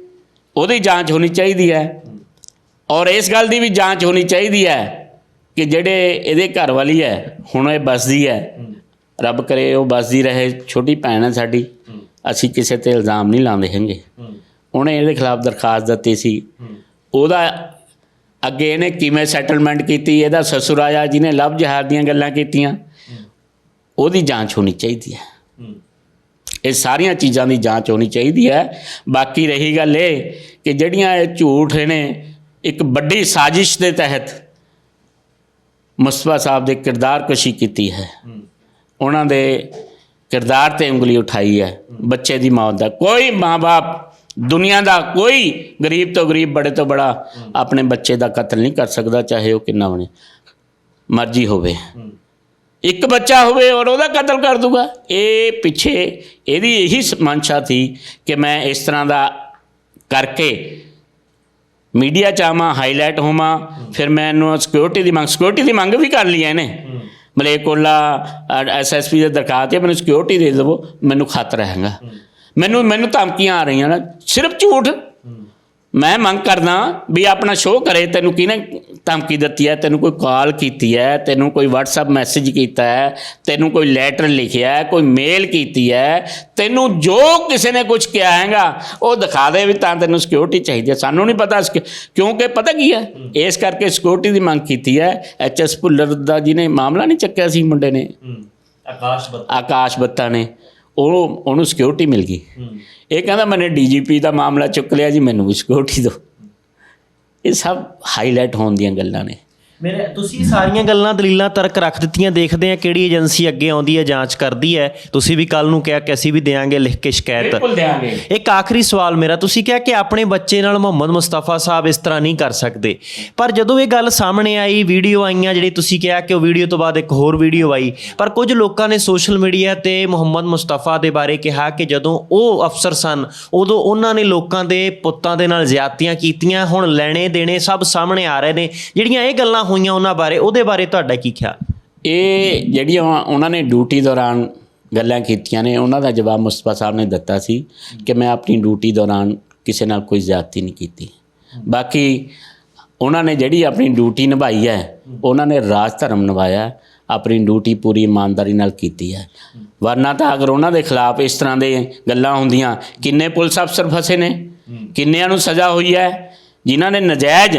ਉਹਦੀ ਜਾਂਚ ਹੋਣੀ ਚਾਹੀਦੀ ਹੈ। ਔਰ ਇਸ ਗੱਲ ਦੀ ਵੀ ਜਾਂਚ ਹੋਣੀ ਚਾਹੀਦੀ ਹੈ ਕਿ ਜਿਹੜੇ ਇਹਦੇ ਘਰ ਵਾਲੀ ਹੈ, ਹੁਣ ਇਹ ਬਸਦੀ ਹੈ। ਰੱਬ ਕਰੇ ਉਹ ਬਸਦੀ ਰਹੇ, ਛੋਟੀ ਭੈਣ ਹੈ ਸਾਡੀ। ਅਸੀਂ ਕਿਸੇ ਤੇ ਇਲਜ਼ਾਮ ਨਹੀਂ ਲਾਉਂਦੇ ਹੈਗੇ। ਉਹਨੇ ਇਹਦੇ ਖਿਲਾਫ ਦਰਖਾਸਤ ਦਿੱਤੀ ਸੀ। ਉਹਦਾ ਅੱਗੇ ਇਹਨੇ ਕਿਵੇਂ ਸੈਟਲਮੈਂਟ ਕੀਤੀ, ਇਹਦਾ ਸਸੁਰ ਆਇਆ ਜਿਹਨੇ ਲਵ ਜਹਾਜ਼ ਦੀਆਂ ਗੱਲਾਂ ਕੀਤੀਆਂ ਉਹਦੀ ਜਾਂਚ ਹੋਣੀ ਚਾਹੀਦੀ ਹੈ। ਇਹ ਸਾਰੀਆਂ ਚੀਜ਼ਾਂ ਦੀ ਜਾਂਚ ਹੋਣੀ ਚਾਹੀਦੀ ਹੈ। ਬਾਕੀ ਰਹੀ ਗੱਲ ਇਹ ਕਿ ਜਿਹੜੀਆਂ ਇਹ ਝੂਠ ਨੇ, ਇੱਕ ਵੱਡੀ ਸਾਜ਼ਿਸ਼ ਦੇ ਤਹਿਤ ਮੁਸਤਫਾ ਸਾਹਿਬ ਦੇ ਕਿਰਦਾਰ ਕਸ਼ੀ ਕੀਤੀ ਹੈ। ਉਹਨਾਂ ਦੇ ਕਿਰਦਾਰ ਤੇ ਉਂਗਲੀ ਉਠਾਈ ਹੈ। ਬੱਚੇ ਦੀ ਮੌਤ ਦਾ ਕੋਈ ਮਾਂ-ਬਾਪ ਦੁਨੀਆ ਦਾ ਕੋਈ ਗਰੀਬ ਤੋਂ ਗਰੀਬ, ਬੜੇ ਤੋਂ ਬੜਾ ਆਪਣੇ ਬੱਚੇ ਦਾ ਕਤਲ ਨਹੀਂ ਕਰ ਸਕਦਾ, ਚਾਹੇ ਉਹ ਕਿੰਨਾ ਬਣੇ। ਮਰਜ਼ੀ ਹੋਵੇ। ਇੱਕ ਬੱਚਾ ਹੋਵੇ ਔਰ ਉਹਦਾ ਕਤਲ ਕਰ ਦੂਗਾ। ਇਹ ਪਿੱਛੇ ਇਹਦੀ ਇਹੀ ਮਨਸ਼ਾ ਸੀ ਕਿ ਮੈਂ ਇਸ ਤਰ੍ਹਾਂ ਦਾ ਕਰਕੇ ਮੀਡੀਆ ਚ ਆਵਾਂ ਹਾਈਲਾਈਟ ਹੋਵਾਂ ਫਿਰ ਮੈਨੂੰ ਸਿਕਿਉਰਿਟੀ ਦੀ ਮੰਗ ਸਿਕਿਉਰਿਟੀ ਦੀ ਮੰਗ ਵੀ ਕਰ ਲਈ ਇਹਨੇ। ਮਲੇਕੋਲਾ ਐਸਐਸਪੀ ਦੇ ਦਰਖਾਸਤ ਹੈ ਮੈਨੂੰ ਸਿਕਿਉਰਿਟੀ ਦੇ ਦੇਵੋ ਮੈਨੂੰ ਖਤਰਾ ਹੈਗਾ ਮੈਨੂੰ ਮੈਨੂੰ ਧਮਕੀਆਂ ਆ ਰਹੀਆਂ ਨੇ ਸਿਰਫ ਝੂਠ। ਮੈਂ ਮੰਗ ਕਰਦਾ ਵੀ ਆਪਣਾ ਸ਼ੋਅ ਕਰੇ ਤੈਨੂੰ ਕਿਹਨੇ ਧਮਕੀ ਦਿੱਤੀ ਹੈ? ਤੈਨੂੰ ਕੋਈ ਕਾਲ ਕੀਤੀ ਹੈ? ਤੈਨੂੰ ਕੋਈ WhatsApp ਮੈਸੇਜ ਕੀਤਾ ਹੈ? ਤੈਨੂੰ ਕੋਈ ਲੈਟਰ ਲਿਖਿਆ ਹੈ? ਕੋਈ ਮੇਲ ਕੀਤੀ ਹੈ? ਤੈਨੂੰ ਜੋ ਕਿਸੇ ਨੇ ਕੁਝ ਕਿਹਾ ਹੈਗਾ ਉਹ ਦਿਖਾ ਦੇ ਵੀ ਤਾਂ ਤੈਨੂੰ ਸਿਕਿਉਰਿਟੀ ਚਾਹੀਦੀ ਹੈ। ਸਾਨੂੰ ਨਹੀਂ ਪਤਾ ਕਿਉਂਕਿ ਪਤਾ ਕੀ ਹੈ? ਇਸ ਕਰਕੇ ਸਿਕਿਉਰਿਟੀ ਦੀ ਮੰਗ ਕੀਤੀ ਹੈ। ਐਚਐਸ ਭੁੱਲਰ ਦਾ ਜਿਹਨੇ ਮਾਮਲਾ ਨਹੀਂ ਚੱਕਿਆ ਸੀ ਮੁੰਡੇ ਨੇ। ਆਕਾਸ਼ ਬੱਤ। ਆਕਾਸ਼ ਬੱਤਾ ਨੇ। ਉਹ ਉਹਨੂੰ ਸਿਕਿਉਰਿਟੀ ਮਿਲ ਗਈ। ਇਹ ਕਹਿੰਦਾ ਮੈਨੇ ਡੀਜੀਪੀ ਦਾ ਮਾਮਲਾ ਚੁੱਕ ਲਿਆ ਜੀ, ਮੈਨੂੰ ਵੀ ਸਿਕਿਉਰਿਟੀ ਦਿਓ। ਇਹ ਸਭ ਹਾਈਲਾਈਟ ਹੋਣ ਦੀਆਂ ਗੱਲਾਂ ਨੇ। ਮੇਰੇ ਤੁਸੀਂ ਸਾਰੀਆਂ ਗੱਲਾਂ ਦਲੀਲਾਂ ਤਰਕ ਰੱਖ ਦਿੱਤੀਆਂ ਦੇਖਦੇ ਆ ਕਿਹੜੀ ਏਜੰਸੀ ਅੱਗੇ ਆਉਂਦੀ ਹੈ ਜਾਂਚ ਕਰਦੀ ਹੈ। ਤੁਸੀਂ ਵੀ ਕੱਲ ਨੂੰ ਕਿਹਾ ਕਿ ਅਸੀਂ ਵੀ ਦੇਾਂਗੇ ਲਿਖ ਕੇ ਸ਼ਿਕਾਇਤ। ਬਿਲਕੁਲ ਦੇਾਂਗੇ ਇੱਕ ਆਖਰੀ ਸਵਾਲ ਮੇਰਾ ਤੁਸੀਂ ਕਿਹਾ ਕਿ ਆਪਣੇ ਬੱਚੇ ਨਾਲ ਮੁਹੰਮਦ ਮੁਸਤਫਾ ਸਾਹਿਬ ਇਸ ਤਰ੍ਹਾਂ ਨਹੀਂ ਕਰ ਸਕਦੇ। ਪਰ ਜਦੋਂ ਇਹ ਗੱਲ ਸਾਹਮਣੇ ਆਈ ਵੀਡੀਓ ਆਈਆਂ ਜਿਹੜੀ ਤੁਸੀਂ ਕਿਹਾ ਕਿ ਉਹ ਵੀਡੀਓ ਤੋਂ ਬਾਅਦ ਇੱਕ ਹੋਰ ਵੀਡੀਓ ਆਈ ਪਰ ਕੁਝ ਲੋਕਾਂ ਨੇ ਸੋਸ਼ਲ ਮੀਡੀਆ ਤੇ ਮੁਹੰਮਦ ਮੁਸਤਫਾ ਦੇ ਬਾਰੇ ਕਿਹਾ ਕਿ ਜਦੋਂ ਉਹ ਅਫਸਰ ਸਨ ਉਦੋਂ ਉਹਨਾਂ ਨੇ ਲੋਕਾਂ ਦੇ ਪੁੱਤਾਂ ਦੇ ਨਾਲ ਜ਼ਿਆਦਤੀਆਂ ਕੀਤੀਆਂ ਹੁਣ ਲੈਣੇ ਦੇਣੇ ਸਭ ਸਾਹਮਣੇ ਆ ਰਹੇ ਨੇ। ਜਿਹੜੀਆਂ ਇਹ ਗੱਲਾਂ ਹੋਈਆਂ ਉਹਨਾਂ ਬਾਰੇ, ਉਹਦੇ ਬਾਰੇ ਤੁਹਾਡਾ ਕੀ ਖਿਆਲ? ਇਹ ਜਿਹੜੀਆਂ ਉਹਨਾਂ ਨੇ ਡਿਊਟੀ ਦੌਰਾਨ ਗੱਲਾਂ ਕੀਤੀਆਂ ਨੇ, ਉਹਨਾਂ ਦਾ ਜਵਾਬ ਮੁਸਤਫਾ ਸਾਹਿਬ ਨੇ ਦਿੱਤਾ ਸੀ ਕਿ ਮੈਂ ਆਪਣੀ ਡਿਊਟੀ ਦੌਰਾਨ ਕਿਸੇ ਨਾਲ ਕੋਈ ਜ਼ਿਆਦਤੀ ਨਹੀਂ ਕੀਤੀ। ਬਾਕੀ ਉਹਨਾਂ ਨੇ ਜਿਹੜੀ ਆਪਣੀ ਡਿਊਟੀ ਨਿਭਾਈ ਹੈ, ਉਹਨਾਂ ਨੇ ਰਾਜ ਧਰਮ ਨਿਭਾਇਆ, ਆਪਣੀ ਡਿਊਟੀ ਪੂਰੀ ਇਮਾਨਦਾਰੀ ਨਾਲ ਕੀਤੀ ਹੈ। ਵਰਨਾ ਤਾਂ ਅਗਰ ਉਹਨਾਂ ਦੇ ਖਿਲਾਫ ਇਸ ਤਰ੍ਹਾਂ ਦੇ ਗੱਲਾਂ ਹੁੰਦੀਆਂ, ਕਿੰਨੇ ਪੁਲਿਸ ਅਫਸਰ ਫਸੇ ਨੇ, ਕਿੰਨਿਆਂ ਨੂੰ ਸਜ਼ਾ ਹੋਈ ਹੈ, ਜਿਨ੍ਹਾਂ ਨੇ ਨਜਾਇਜ਼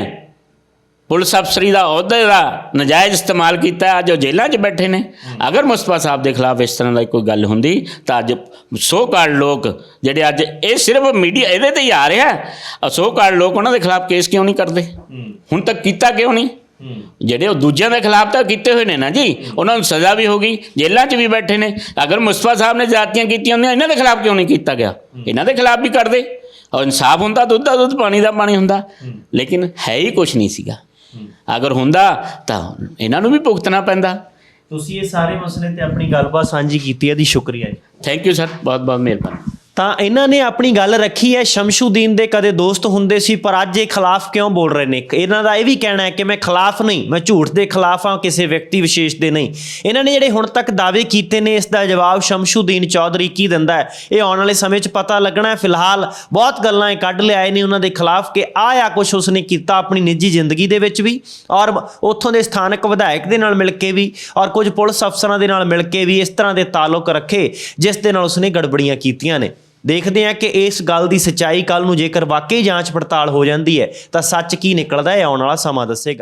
ਪੁਲਿਸ ਅਫਸਰੀ ਦਾ ਅਹੁਦੇ ਦਾ ਨਜਾਇਜ਼ ਇਸਤੇਮਾਲ ਕੀਤਾ ਅੱਜ ਉਹ ਜੇਲ੍ਹਾਂ 'ਚ ਬੈਠੇ ਨੇ। ਅਗਰ ਮੁਸਤਫਾ ਸਾਹਿਬ ਦੇ ਖਿਲਾਫ ਇਸ ਤਰ੍ਹਾਂ ਦਾ ਕੋਈ ਗੱਲ ਹੁੰਦੀ ਤਾਂ ਅੱਜ ਸੋ ਕਾਲ ਲੋਕ ਜਿਹੜੇ ਅੱਜ ਇਹ ਸਿਰਫ ਮੀਡੀਆ ਇਹਦੇ ਤੇ ਹੀ ਆ ਰਿਹਾ ਸੋ ਕਾਲ ਲੋਕ ਉਹਨਾਂ ਦੇ ਖਿਲਾਫ ਕੇਸ ਕਿਉਂ ਨਹੀਂ ਕਰਦੇ? ਹੁਣ ਤੱਕ ਕੀਤਾ ਕਿਉਂ ਨਹੀਂ? ਜਿਹੜੇ ਉਹ ਦੂਜਿਆਂ ਦੇ ਖਿਲਾਫ ਤਾਂ ਕੀਤੇ ਹੋਏ ਨੇ ਨਾ ਜੀ ਉਹਨਾਂ ਨੂੰ ਸਜ਼ਾ ਵੀ ਹੋ ਗਈ ਜੇਲ੍ਹਾਂ 'ਚ ਵੀ ਬੈਠੇ ਨੇ। ਅਗਰ ਮੁਸਤਫਾ ਸਾਹਿਬ ਨੇ ਜਾਤੀਆਂ ਕੀਤੀਆਂ ਹੁੰਦੀਆਂ ਇਹਨਾਂ ਦੇ ਖਿਲਾਫ ਕਿਉਂ ਨਹੀਂ ਕੀਤਾ ਗਿਆ? ਇਹਨਾਂ ਦੇ ਖਿਲਾਫ ਵੀ ਕਰਦੇ। ਔਰ ਇਨਸਾਫ ਹੁੰਦਾ ਦੁੱਧ ਦਾ ਦੁੱਧ ਪਾਣੀ ਦਾ ਪਾਣੀ ਹੁੰਦਾ। ਲੇਕਿਨ ਹੈ ਹੀ ਕੁਝ ਨਹੀਂ ਸੀਗਾ। ਅਗਰ ਹੁੰਦਾ ਤਾਂ ਇਹਨਾਂ ਨੂੰ ਵੀ ਭੁਗਤਣਾ ਪੈਂਦਾ। ਤੁਸੀਂ ਇਹ ਸਾਰੇ ਮਸਲੇ ਤੇ ਆਪਣੀ ਗੱਲਬਾਤ ਸਾਂਝੀ ਕੀਤੀ ਹੈ ਦੀ ਸ਼ੁਕਰੀਆ ਜੀ। ਥੈਂਕ ਯੂ ਸਰ ਬਹੁਤ ਬਹੁਤ ਮਿਹਰਬਾਨੀ। ਤਾਂ ਇਹਨਾਂ ਨੇ ਆਪਣੀ ਗੱਲ ਰੱਖੀ ਹੈ, ਸ਼ਮਸ਼ੂਦੀਨ ਦੇ ਕਦੇ ਦੋਸਤ ਹੁੰਦੇ ਸੀ, ਪਰ ਅੱਜ ਇਹ ਖਿਲਾਫ ਕਿਉਂ ਬੋਲ ਰਹੇ ਨੇ? ਇਹਨਾਂ ਦਾ ਇਹ ਵੀ ਕਹਿਣਾ ਹੈ ਕਿ ਮੈਂ ਖਿਲਾਫ ਨਹੀਂ, ਮੈਂ ਝੂਠ ਦੇ ਖਿਲਾਫ ਹਾਂ, ਕਿਸੇ ਵਿਅਕਤੀ ਵਿਸ਼ੇਸ਼ ਦੇ ਨਹੀਂ। ਇਹਨਾਂ ਨੇ ਜਿਹੜੇ ਹੁਣ ਤੱਕ ਦਾਅਵੇ ਕੀਤੇ ਨੇ, ਇਸ ਦਾ ਜਵਾਬ ਸ਼ਮਸ਼ੂਦੀਨ ਚੌਧਰੀ ਕੀ ਦਿੰਦਾ ਹੈ? ਇਹ ਆਉਣ ਵਾਲੇ ਸਮੇਂ 'ਚ ਪਤਾ ਲੱਗਣਾ ਹੈ। ਫਿਲਹਾਲ ਬਹੁਤ ਗੱਲਾਂ ਇਹ ਕੱਢ ਲਿਆਏ ਨੇ ਉਹਨਾਂ ਦੇ ਖਿਲਾਫ ਕਿ ਆਹ ਆ ਕੁਝ ਉਸਨੇ ਕੀਤਾ ਆਪਣੀ ਨਿੱਜੀ ਜ਼ਿੰਦਗੀ ਦੇ ਵਿੱਚ ਵੀ ਔਰ ਉੱਥੋਂ ਦੇ ਸਥਾਨਕ ਵਿਧਾਇਕ ਦੇ ਨਾਲ ਮਿਲ ਕੇ ਵੀ ਔਰ ਕੁਝ ਪੁਲਿਸ ਅਫਸਰਾਂ ਦੇ ਨਾਲ ਮਿਲ ਕੇ ਵੀ ਇਸ ਤਰ੍ਹਾਂ ਦੇ ਤਾਲੁਕ ਰੱਖੇ, ਜਿਸ ਦੇ ਨਾਲ ਉਸਨੇ ਗੜਬੜੀਆਂ ਕੀਤੀਆਂ ਨੇ। ਦੇਖਦੇ ਹਾਂ ਕਿ ਇਸ ਗੱਲ ਦੀ ਸਚਾਈ ਕੱਲ ਨੂੰ ਜੇਕਰ ਵਾਕਈ ਜਾਂਚ ਪੜਤਾਲ ਹੋ ਜਾਂਦੀ ਹੈ, ਤਾਂ ਸੱਚ ਕੀ ਨਿਕਲਦਾ ਹੈ, ਆਉਣ ਵਾਲਾ ਸਮਾਂ ਦੱਸੇਗਾ।